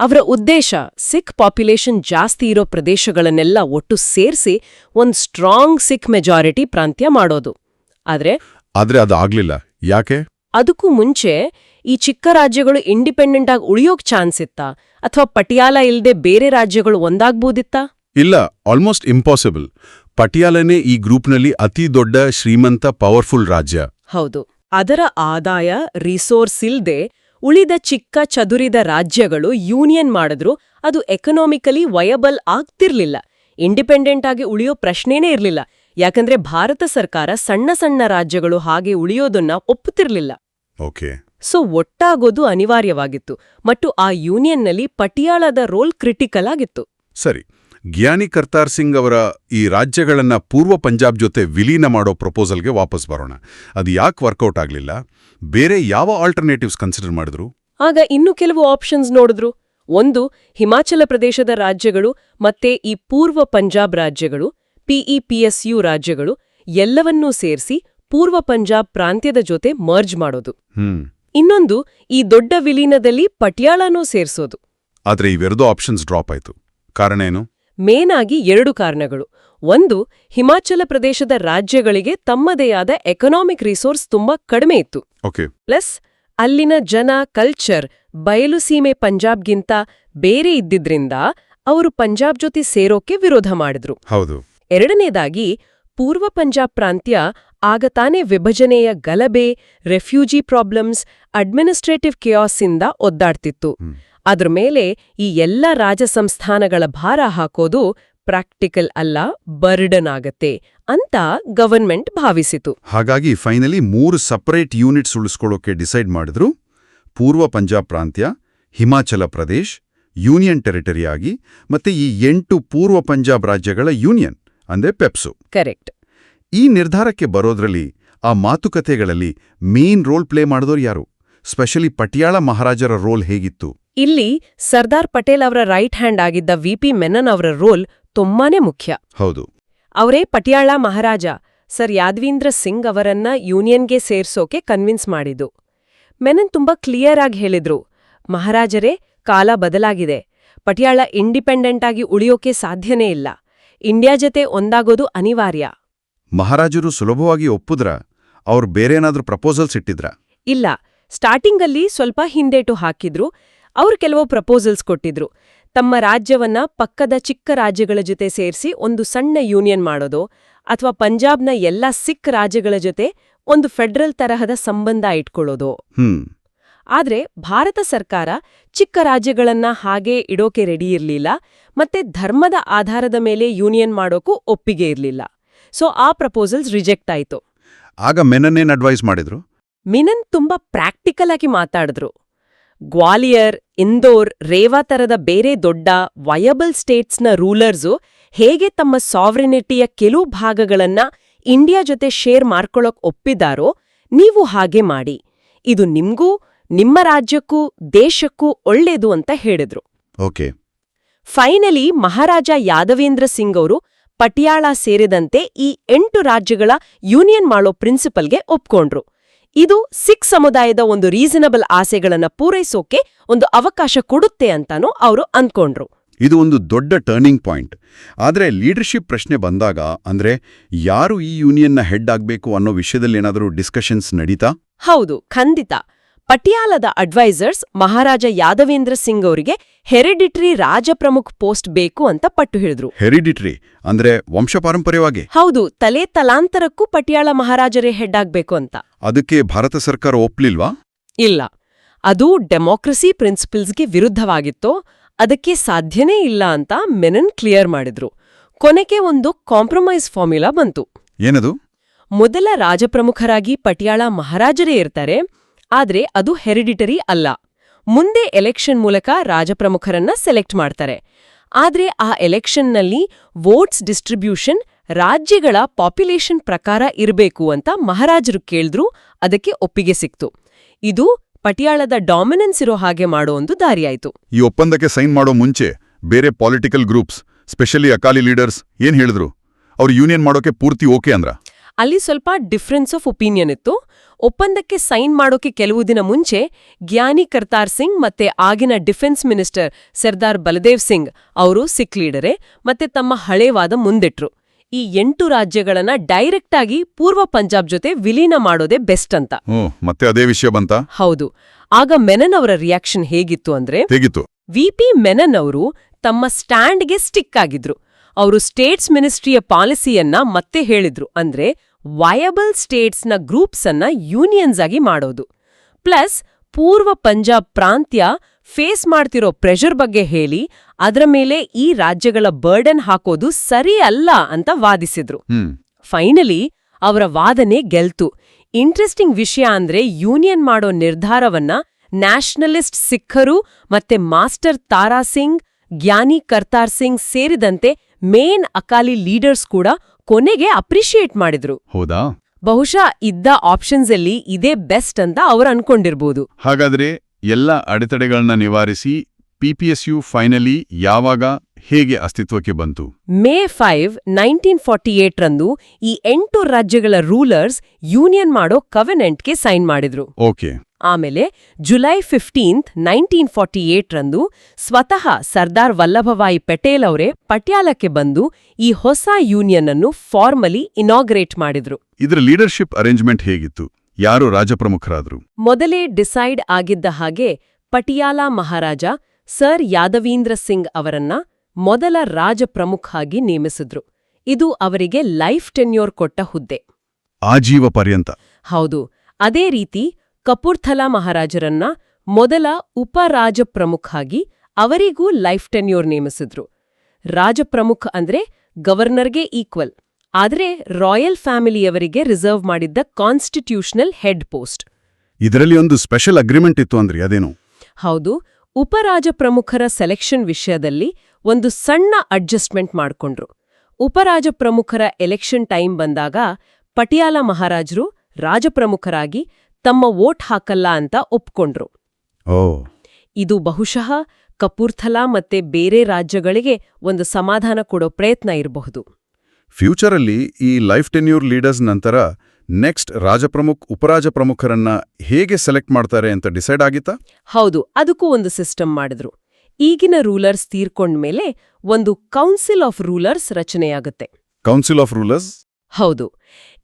ಅವರ ಉದ್ದೇಶ ಸಿಖ್ ಪಾಪ್ಯುಲೇಷನ್ ಜಾಸ್ತಿ ಇರೋ ಪ್ರದೇಶಗಳನ್ನೆಲ್ಲ ಒಟ್ಟು ಸೇರಿಸಿ ಒಂದ್ ಸ್ಟ್ರಾಂಗ್ ಸಿಖ್ ಮೆಜಾರಿಟಿ ಪ್ರಾಂತ್ಯ ಮಾಡೋದು. ಆದ್ರೆ ಆದ್ರೆ ಅದು ಆಗ್ಲಿಲ್ಲ ಯಾಕೆ? ಅದಕ್ಕೂ ಮುಂಚೆ ಈ ಚಿಕ್ಕ ರಾಜ್ಯಗಳು ಇಂಡಿಪೆಂಡೆಂಟ್ ಆಗಿ ಉಳಿಯೋಕ್ ಚಾನ್ಸ್ ಇತ್ತಾ? ಅಥವಾ ಪಟಿಯಾಲ ಇಲ್ಲದೆ ಬೇರೆ ರಾಜ್ಯಗಳು ಒಂದಾಗ್ಬೋದಿತ್ತಾ? ಇಲ್ಲ ಆಲ್ಮೋಸ್ಟ್ ಇಂಪಾಸಿಬಲ್ ಪಟಿಯಾಲನೇ ಈ ಗ್ರೂಪ್ನಲ್ಲಿ ಅತಿ ದೊಡ್ಡ ಶ್ರೀಮಂತ ಪವರ್ಫುಲ್ ರಾಜ್ಯ. ಹೌದು. ಅದರ ಆದಾಯ ರಿಸೋರ್ಸ್ ಇಲ್ದೆ ಉಳಿದ ಚಿಕ್ಕ ಚದುರಿದ ರಾಜ್ಯಗಳು ಯೂನಿಯನ್ ಮಾಡಿದ್ರು ಅದು ಎಕನಾಮಿಕಲಿ ವಯಬಲ್ ಆಗ್ತಿರ್ಲಿಲ್ಲ. ಇಂಡಿಪೆಂಡೆಂಟ್ ಆಗಿ ಉಳಿಯೋ ಪ್ರಶ್ನೆನೇ ಇರಲಿಲ್ಲ. ಯಾಕಂದ್ರೆ ಭಾರತ ಸರ್ಕಾರ ಸಣ್ಣ ಸಣ್ಣ ರಾಜ್ಯಗಳು ಹಾಗೆ ಉಳಿಯೋದನ್ನ ಒಪ್ಪುತ್ತಿರ್ಲಿಲ್ಲ. Okay so ಒಟ್ಟಾಗೋದು ಅನಿವಾರ್ಯವಾಗಿತ್ತು. ಮತ್ತು ಆ ಯೂನಿಯನ್ನಲ್ಲಿ ಪಟಿಯಾಳದ ರೋಲ್ ಕ್ರಿಟಿಕಲ್ ಆಗಿತ್ತು. ಸರಿ. ಗ್ಯಾನಿ ಕರ್ತಾರ್ ಸಿಂಗ್ ಅವರ ಈ ರಾಜ್ಯಗಳನ್ನ ಪೂರ್ವ ಪಂಜಾಬ್ ಜೊತೆ ವಿಲೀನ ಮಾಡೋ ಪ್ರಪೋಸಲ್ಗೆ ವಾಪಸ್ ಬರೋಣ. ಅದು ಯಾಕೆ ವರ್ಕೌಟ್ ಆಗಲಿಲ್ಲ? ಬೇರೆ ಯಾವ ಆಲ್ಟರ್ನೇಟಿವ್ಸ್ ಕನ್ಸಿಡರ್ ಮಾಡಿದ್ರು? ಆಗ ಇನ್ನು ಕೆಲವು ಆಪ್ಷನ್ಸ್ ನೋಡಿದ್ರು. ಒಂದು ಹಿಮಾಚಲ ಪ್ರದೇಶದ ರಾಜ್ಯಗಳು ಮತ್ತೆ ಈ ಪೂರ್ವ ಪಂಜಾಬ್ ರಾಜ್ಯಗಳು ಪಿಇಪಿಎಸ್ಯು ರಾಜ್ಯಗಳು ಎಲ್ಲವನ್ನೂ ಸೇರಿಸಿ ಪೂರ್ವ ಪಂಜಾಬ್ ಪ್ರಾಂತ್ಯದ ಜೊತೆ ಮರ್ಜ್ ಮಾಡೋದು. ಹ್ಮ್. ಇನ್ನೊಂದು ಈ ದೊಡ್ಡ ವಿಲೀನದಲ್ಲಿ ಪಟ್ಯಾಳನೂ ಸೇರ್ಸೋದು. ಆದರೆ ಇವೆರಡೂ ಆಪ್ಷನ್ಸ್ ಡ್ರಾಪ್ ಆಯ್ತು. ಕಾರಣ ಏನು? ಮೇನ್ ಆಗಿ ಎರಡು ಕಾರಣಗಳು. ಒಂದು ಹಿಮಾಚಲ ಪ್ರದೇಶದ ರಾಜ್ಯಗಳಿಗೆ ತಮ್ಮದೇ ಆದ ಎಕನಾಮಿಕ್ ರಿಸೋರ್ಸ್ ತುಂಬಾ ಕಡಿಮೆ ಇತ್ತು. ಓಕೆ ಪ್ಲಸ್ ಅಲ್ಲಿನ ಜನ ಕಲ್ಚರ್ ಬಯಲುಸೀಮೆ ಪಂಜಾಬ್ಗಿಂತ ಬೇರೆ ಇದ್ದಿದ್ರಿಂದ ಅವರು ಪಂಜಾಬ್ ಜೊತೆ ಸೇರೋಕೆ ವಿರೋಧ ಮಾಡಿದ್ರು. ಹೌದು. ಎರಡನೇದಾಗಿ ಪೂರ್ವ ಪಂಜಾಬ್ ಪ್ರಾಂತ್ಯ ಆಗ ತಾನೇ ವಿಭಜನೆಯ ಗಲಭೆ ರೆಫ್ಯೂಜಿ ಪ್ರಾಬ್ಲಮ್ಸ್ ಅಡ್ಮಿನಿಸ್ಟ್ರೇಟಿವ್ ಕೆಯಾಸಿಂದ ಒದ್ದಾಡ್ತಿತ್ತು. ಅದ್ರ ಮೇಲೆ ಈ ಎಲ್ಲ ರಾಜಸಂಸ್ಥಾನಗಳ ಭಾರ ಹಾಕೋದು ಪ್ರಾಕ್ಟಿಕಲ್ ಅಲ್ಲ ಬರ್ಡನ್ ಆಗತ್ತೆ ಅಂತ ಗವರ್ಮೆಂಟ್ ಭಾವಿಸಿತು. ಹಾಗಾಗಿ ಫೈನಲಿ ಮೂರು ಸಪರೇಟ್ ಯೂನಿಟ್ಸ್ ಉಳಿಸ್ಕೊಳ್ಳೋಕೆ ಡಿಸೈಡ್ ಮಾಡಿದ್ರು. ಪೂರ್ವ ಪಂಜಾಬ್ ಪ್ರಾಂತ್ಯ ಹಿಮಾಚಲ ಪ್ರದೇಶ್ ಯೂನಿಯನ್ ಟೆರಿಟರಿ ಆಗಿ ಮತ್ತೆ ಈ ಎಂಟು ಪೂರ್ವ ಪಂಜಾಬ್ ರಾಜ್ಯಗಳ ಯೂನಿಯನ್ ಅಂದ್ರೆ ಪೆಪ್ಸು. ಕರೆಕ್ಟ್. ಈ ನಿರ್ಧಾರಕ್ಕೆ ಬರೋದ್ರಲ್ಲಿ ಆ ಮಾತುಕತೆಗಳಲ್ಲಿ ಮೇನ್ ರೋಲ್ ಪ್ಲೇ ಮಾಡಿದೋರು ಯಾರು? ಸ್ಪೆಷಲಿ ಪಟಿಯಾಳ ಮಹಾರಾಜರ ರೋಲ್ ಹೇಗಿತ್ತು? ಇಲ್ಲಿ ಸರ್ದಾರ್ ಪಟೇಲ್ ಅವರ ರೈಟ್ ಹ್ಯಾಂಡ್ ಆಗಿದ್ದ ವಿ ಪಿ ಮೆನನ್ ಅವರ ರೋಲ್ ತುಂಬಾನೇ ಮುಖ್ಯ. ಹೌದು. ಅವರೇ ಪಟಿಯಾಳ ಮಹಾರಾಜ ಸರ್ ಯಾದವೀಂದ್ರ ಸಿಂಗ್ ಅವರನ್ನ ಯೂನಿಯನ್ಗೆ ಸೇರ್ಸೋಕೆ ಕನ್ವಿನ್ಸ್ ಮಾಡಿದ್ದು. ಮೆನನ್ ತುಂಬಾ ಕ್ಲಿಯರ್ ಆಗಿ ಹೇಳಿದ್ರು ಮಹಾರಾಜರೇ ಕಾಲ ಬದಲಾಗಿದೆ. ಪಟಿಯಾಳ ಇಂಡಿಪೆಂಡೆಂಟ್ ಆಗಿ ಉಳಿಯೋಕೆ ಸಾಧ್ಯನೇ ಇಲ್ಲ. ಇಂಡಿಯಾ ಜತೆ ಒಂದಾಗೋದು ಅನಿವಾರ್ಯ. ಮಹಾರಾಜರು ಸುಲಭವಾಗಿ ಒಪ್ಪುದ್ರ ಅವ್ರು ಬೇರೇನಾದ್ರೂ ಪ್ರಪೋಸಲ್ಸ್ ಇಟ್ಟಿದ್ರ? ಇಲ್ಲ ಸ್ಟಾರ್ಟಿಂಗಲ್ಲಿ ಸ್ವಲ್ಪ ಹಿಂದೇಟು ಹಾಕಿದ್ರು ಅವ್ರು ಕೆಲವು ಪ್ರಪೋಸಲ್ಸ್ ಕೊಟ್ಟಿದ್ರು. ತಮ್ಮ ರಾಜ್ಯವನ್ನ ಪಕ್ಕದ ಚಿಕ್ಕ ರಾಜ್ಯಗಳ ಜೊತೆ ಸೇರಿಸಿ ಒಂದು ಸಣ್ಣ ಯೂನಿಯನ್ ಮಾಡೋದು ಅಥವಾ ಪಂಜಾಬ್ನ ಎಲ್ಲ ಸಿಖ್ ರಾಜ್ಯಗಳ ಜೊತೆ ಒಂದು ಫೆಡರಲ್ ತರಹದ ಸಂಬಂಧ ಇಟ್ಕೊಳ್ಳೋದು. ಆದರೆ ಆದ್ರೆ ಭಾರತ ಸರ್ಕಾರ ಚಿಕ್ಕ ರಾಜ್ಯಗಳನ್ನ ಹಾಗೇ ಇಡೋಕೆ ರೆಡಿ ಇರ್ಲಿಲ್ಲ ಮತ್ತೆ ಧರ್ಮದ ಆಧಾರದ ಮೇಲೆ ಯೂನಿಯನ್ ಮಾಡೋಕ್ಕೂ ಒಪ್ಪಿಗೆ ಇರ್ಲಿಲ್ಲ. ಸೊ ಆ ಪ್ರಪೋಸಲ್ಸ್ ರಿಜೆಕ್ಟ್ ಆಯ್ತು. ಆಗ ಮೆನನ್ ಏನ್ ಅಡ್ವೈಸ್ ಮಾಡಿದ್ರು? ಮಿನನ್ ತುಂಬಾ ಪ್ರಾಕ್ಟಿಕಲ್ ಆಗಿ ಮಾತಾಡಿದ್ರು. ಗ್ವಾಲಿಯರ್ ಇಂದೋರ್ ರೇವಾ ತರದ ಬೇರೆ ದೊಡ್ಡ ವಯಬಲ್ ಸ್ಟೇಟ್ಸ್ನ ರೂಲರ್ಸು ಹೇಗೆ ತಮ್ಮ ಸಾವ್ರಿನಿಟಿಯ ಕೆಲವು ಭಾಗಗಳನ್ನ ಇಂಡಿಯಾ ಜೊತೆ ಶೇರ್ ಮಾಡ್ಕೊಳಕ್ ಒಪ್ಪಿದಾರೋ ನೀವು ಹಾಗೆ ಮಾಡಿ. ಇದು ನಿಮ್ಗೂ ನಿಮ್ಮ ರಾಜ್ಯಕ್ಕೂ ದೇಶಕ್ಕೂ ಒಳ್ಳೇದು ಅಂತ ಹೇಳಿದ್ರು. ಓಕೆ ಫೈನಲಿ ಮಹಾರಾಜ ಯಾದವೇಂದ್ರ ಸಿಂಗ್ ಅವರು ಪಟಿಯಾಳ ಸೇರಿದಂತೆ ಈ ಎಂಟು ರಾಜ್ಯಗಳ ಯೂನಿಯನ್ ಮಾಡೋ ಪ್ರಿನ್ಸಿಪಲ್ಗೆ ಒಪ್ಕೊಂಡ್ರು. ಇದು ಸಿಖ್ ಸಮುದಾಯದ ಒಂದು ರೀಸನಬಲ್ ಆಸೆಗಳನ್ನ ಪೂರೈಸೋಕೆ ಒಂದು ಅವಕಾಶ ಕೊಡುತ್ತೆ ಅಂತಾನೂ ಅವರು ಅಂದ್ಕೊಂಡ್ರು. ಇದು ಒಂದು ದೊಡ್ಡ ಟರ್ನಿಂಗ್ ಪಾಯಿಂಟ್ ಆದರೆ ಲೀಡರ್ಶಿಪ್ ಪ್ರಶ್ನೆ ಬಂದಾಗ ಅಂದ್ರೆ ಯಾರು ಈ ಯೂನಿಯನ್ನ ಹೆಡ್ ಆಗ್ಬೇಕು ಅನ್ನೋ ವಿಷಯದಲ್ಲಿ ಏನಾದರೂ ಡಿಸ್ಕಷನ್ಸ್ ನಡೀತಾ? ಹೌದು ಖಂಡಿತ. ಪಟಿಯಾಲದ ಅಡ್ವೈಸರ್ಸ್ ಮಹಾರಾಜ ಯಾದವೇಂದ್ರ ಸಿಂಗ್ ಅವರಿಗೆ ಹೆರಿಡಿಟರಿ ರಾಜಪ್ರಮುಖ್ ಪೋಸ್ಟ್ ಬೇಕು ಅಂತ ಪಟ್ಟು ಹಿಡಿದ್ರು. ಹೆರಿಡಿಟ್ರಿ ಅಂದ್ರೆ ವಂಶಪಾರಂಪರ್ಯವಾಗಿ? ಹೌದು ತಲೆ ತಲಾಂತರಕ್ಕೂ ಪಟಿಯಾಳ ಮಹಾರಾಜರೇ ಹೆಡ್ ಆಗ್ಬೇಕು ಅಂತ. ಅದಕ್ಕೆ ಭಾರತ ಸರ್ಕಾರ ಒಪ್ಲಿಲ್ವಾ? ಇಲ್ಲ. ಅದು ಡೆಮೋಕ್ರಸಿ ಪ್ರಿನ್ಸಿಪಲ್ಸ್ಗೆ ವಿರುದ್ಧವಾಗಿತ್ತು ಅದಕ್ಕೆ ಸಾಧ್ಯನೇ ಇಲ್ಲ ಅಂತ ಮೆನನ್ ಕ್ಲಿಯರ್ ಮಾಡಿದ್ರು. ಕೊನೆಗೆ ಒಂದು ಕಾಂಪ್ರಮೈಸ್ ಫಾರ್ಮ್ಯುಲಾ ಬಂತು. ಏನದು? ಮೊದಲ ರಾಜಪ್ರಮುಖರಾಗಿ ಪಟಿಯಾಳ ಮಹಾರಾಜರೇ ಇರ್ತಾರೆ ಆದ್ರೆ ಅದು ಹೆರಿಡಿಟರಿ ಅಲ್ಲ. ಮುಂದೆ ಎಲೆಕ್ಷನ್ ಮೂಲಕ ರಾಜಪ್ರಮುಖರನ್ನ ಸೆಲೆಕ್ಟ್ ಮಾಡ್ತಾರೆ. ಆದ್ರೆ ಆ ಎಲೆಕ್ಷನ್ನಲ್ಲಿ ವೋಟ್ಸ್ ಡಿಸ್ಟ್ರಿಬ್ಯೂಷನ್ ರಾಜ್ಯಗಳ ಪಾಪ್ಯುಲೇಷನ್ ಪ್ರಕಾರ ಇರಬೇಕು ಅಂತ ಮಹಾರಾಜರು ಕೇಳಿದ್ರು, ಅದಕ್ಕೆ ಒಪ್ಪಿಗೆ ಸಿಕ್ತು. ಇದು ಪಟಿಯಾಳದ ಡಾಮಿನೆನ್ಸ್ ಇರೋ ಹಾಗೆ ಮಾಡೋ ಒಂದು ದಾರಿಯಾಯಿತು. ಈ ಒಪ್ಪಂದಕ್ಕೆ ಸೈನ್ ಮಾಡೋ ಮುಂಚೆ ಬೇರೆ political groups, specially Akali leaders ಏನ್ ಹೇಳಿದ್ರು? ಅವ್ರು ಯೂನಿಯನ್ ಮಾಡೋಕೆ ಪೂರ್ತಿ ಓಕೆ ಅಂದ್ರ? ಅಲ್ಲಿ ಸ್ವಲ್ಪ ಡಿಫ್ರೆನ್ಸ್ ಆಫ್ ಒಪಿನಿಯನ್ ಇತ್ತು. ಒಪ್ಪಂದಕ್ಕೆ ಸೈನ್ ಮಾಡೋಕೆ ಕೆಲವು ದಿನ ಮುಂಚೆ ಗ್ಯಾನಿ ಕರ್ತಾರ್ ಸಿಂಗ್ ಮತ್ತೆ ಆಗಿನ ಡಿಫೆನ್ಸ್ ಮಿನಿಸ್ಟರ್ ಸರ್ದಾರ್ ಬಲದೇವ್ ಸಿಂಗ್ ಅವರು ಸಿಖ್ ಲೀಡರೆ ಮತ್ತೆ ತಮ್ಮ ಹಳೇವಾದ ಮುಂದಿಟ್ರು. ಈ ಎಂಟು ರಾಜ್ಯಗಳನ್ನ ಡೈರೆಕ್ಟ್ ಆಗಿ ಪೂರ್ವ ಪಂಜಾಬ್ ಜೊತೆ ವಿಲೀನ ಮಾಡೋದೇ ಬೆಸ್ಟ್ ಅಂತ. ಮತ್ತೆ ಅದೇ ವಿಷಯ ಬಂತ? ಹೌದು. ಆಗ ಮೆನನ್ ಅವರ ರಿಯಾಕ್ಷನ್ ಹೇಗಿತ್ತು ಅಂದ್ರೆ ವಿ ವಿಪಿ ಮೆನನ್ ಅವರು ತಮ್ಮ ಸ್ಟ್ಯಾಂಡ್ಗೆ ಸ್ಟಿಕ್ ಆಗಿದ್ರು. ಅವರು ಸ್ಟೇಟ್ಸ್ ಮಿನಿಸ್ಟ್ರಿಯ ಪಾಲಿಸಿಯನ್ನ ಮತ್ತೆ ಹೇಳಿದ್ರು. ಅಂದ್ರೆ ವಯಬಲ್ ಸ್ಟೇಟ್ಸ್ನ ಗ್ರೂಪ್ಸ್ ಅನ್ನ ಯೂನಿಯನ್ಸ್ ಆಗಿ ಮಾಡೋದು. ಪ್ಲಸ್ ಪೂರ್ವ ಪಂಜಾಬ್ ಪ್ರಾಂತ್ಯ ಫೇಸ್ ಮಾಡ್ತಿರೋ ಪ್ರೆಷರ್ ಬಗ್ಗೆ ಹೇಳಿ ಅದರ ಮೇಲೆ ಈ ರಾಜ್ಯಗಳ ಬರ್ಡನ್ ಹಾಕೋದು ಸರಿ ಅಲ್ಲ ಅಂತ ವಾದಿಸಿದ್ರು. ಫೈನಲಿ ಅವರ ವಾದನೆ ಗೆಲ್ತು. ಇಂಟ್ರೆಸ್ಟಿಂಗ್ ವಿಷಯ ಅಂದ್ರೆ ಯೂನಿಯನ್ ಮಾಡೋ ನಿರ್ಧಾರವನ್ನ ನ್ಯಾಷನಲಿಸ್ಟ್ ಸಿಖ್ಖರು ಮತ್ತೆ ಮಾಸ್ಟರ್ ತಾರಾ ಸಿಂಗ್ ಜ್ಞಾನಿ ಕರ್ತಾರ್ ಸಿಂಗ್ ಸೇರಿದಂತೆ ಮೇನ್ ಅಕಾಲಿ ಲೀಡರ್ಸ್ ಕೂಡ ಕೊನೆಗೆ ಅಪ್ರಿಷಿಯೇಟ್ ಮಾಡಿದ್ರು. ಹೌದಾ? ಬಹುಶಃ ಇದ್ದ ಆಪ್ಷನ್ಸ್ ಅಲ್ಲಿ ಇದೇ ಬೆಸ್ಟ್ ಅಂತ ಅವರು ಅನ್ಕೊಂಡಿರ್ಬೋದು. ಹಾಗಾದ್ರೆ ಎಲ್ಲ ಅಡೆತಡೆಗಳನ್ನ ನಿವಾರಿಸಿ ಪಿಪಿಎಸ್ಯು ಫೈನಲಿ ಯಾವಾಗ ಹೇಗೆ ಅಸ್ತಿತ್ವಕ್ಕೆ ಬಂತು? ಮೇ ಫೈವ್ ನೈನ್ಟೀನ್ ಫಾರ್ಟಿ ರಂದು ಈ ಎಂಟು ರಾಜ್ಯಗಳ ರೂಲರ್ಸ್ ಯೂನಿಯನ್ ಮಾಡೋ ಕವೆನೆಂಟ್ಗೆ ಸೈನ್ ಮಾಡಿದ್ರು. ಓಕೆ. ಆಮೇಲೆ ಜುಲೈ ಫಿಫ್ಟೀನ್ತ್ ನೈನ್ಟೀನ್ ಫಾರ್ಟಿ ರಂದು ಸ್ವತಃ ಸರ್ದಾರ್ ವಲ್ಲಭಭಾಯಿ ಪಟೇಲ್ ಅವರೇ ಪಟ್ಯಾಲಕ್ಕೆ ಬಂದು ಈ ಹೊಸ ಯೂನಿಯನ್ ಅನ್ನು ಫಾರ್ಮಲಿ ಇನಾಗ್ರೇಟ್ ಮಾಡಿದ್ರು. ಇದರ ಲೀಡರ್ಶಿಪ್ ಅರೇಂಜ್ಮೆಂಟ್ ಹೇಗಿತ್ತು? ಯಾರು ರಾಜಪ್ರಮುಖರಾದ್ರು? ಮೊದಲೇ ಡಿಸೈಡ್ ಆಗಿದ್ದ ಹಾಗೆ ಪಟಿಯಾಲ ಮಹಾರಾಜ ಸರ್ ಯಾದವೀಂದ್ರ ಸಿಂಗ್ ಅವರನ್ನ ಮೊದಲ ರಾಜಪ್ರಮುಖ ಆಗಿ ನೇಮಿಸಿದ್ರು. ಇದು ಅವರಿಗೆ ಲೈಫ್ ಟೆನ್ಯೂರ್ ಕೊಟ್ಟ ಹುದ್ದೆ. ಆಜೀವ ಪರ್ಯಂತ. ಹೌದು ಅದೇ ರೀತಿ ಕಪೂರ್ಥಲಾ ಮಹಾರಾಜರನ್ನ ಮೊದಲ ಉಪರಾಜಪ್ರಮುಖಾಗಿ ಅವರಿಗೂ ಲೈಫ್ ಟೆನ್ಯೂರ್ ನೇಮಿಸಿದ್ರು. ರಾಜಪ್ರಮುಖ ಅಂದ್ರೆ ಗವರ್ನರ್ಗೆ ಈಕ್ವಲ್ ಆದರೆ ರಾಯಲ್ ಫ್ಯಾಮಿಲಿಯವರಿಗೆ ರಿಸರ್ವ್ ಮಾಡಿದ್ದ ಕಾನ್ಸ್ಟಿಟ್ಯೂಷನಲ್ ಹೆಡ್ ಪೋಸ್ಟ್. ಇದರಲ್ಲಿ ಒಂದು ಸ್ಪೆಷಲ್ ಅಗ್ರಿಮೆಂಟ್ ಇತ್ತು ಅಂದ್ರೆ ಅದೇನು? ಹೌದು ಉಪರಾಜಪ್ರಮುಖರ ಸೆಲೆಕ್ಷನ್ ವಿಷಯದಲ್ಲಿ ಒಂದು ಸಣ್ಣ ಅಡ್ಜಸ್ಟ್ಮೆಂಟ್ ಮಾಡ್ಕೊಂಡ್ರು. ಉಪರಾಜಪ್ರಮುಖರ ಎಲೆಕ್ಷನ್ ಟೈಮ್ ಬಂದಾಗ ಪಟಿಯಾಲ ಮಹಾರಾಜರು ರಾಜಪ್ರಮುಖರಾಗಿ ತಮ್ಮ ವೋಟ್ ಹಾಕಲ್ಲ ಅಂತ ಒಪ್ಕೊಂಡ್ರು. ಇದು ಬಹುಶಃ ಕಪೂರ್ಥಲಾ ಮತ್ತೆ ಬೇರೆ ರಾಜ್ಯಗಳಿಗೆ ಒಂದು ಸಮಾಧಾನ ಕೊಡೋ ಪ್ರಯತ್ನ ಇರಬಹುದು. ಫ್ಯೂಚರಲ್ಲಿ ಈ ಲೈಫ್ ಟೆನ್ಯೂರ್ ಲೀಡರ್ಸ್ ನಂತರ ನೆಕ್ಸ್ಟ್ ರಾಜಪ್ರಮುಖ್ ಉಪರಾಜಪ್ರಮುಖರನ್ನ ಹೇಗೆ ಸೆಲೆಕ್ಟ್ ಮಾಡ್ತಾರೆ ಅಂತ ಡಿಸೈಡ್ ಆಗಿತ್ತಾ? ಹೌದು ಅದಕ್ಕೂ ಒಂದು ಸಿಸ್ಟಮ್ ಮಾಡಿದ್ರು. ಈಗಿನ ರೂಲರ್ಸ್ ತೀರ್ಕೊಂಡ್ಮೇಲೆ ಒಂದು council of rulers ರಚನೆಯಾಗುತ್ತೆ. Council of rulers? ಹೌದು.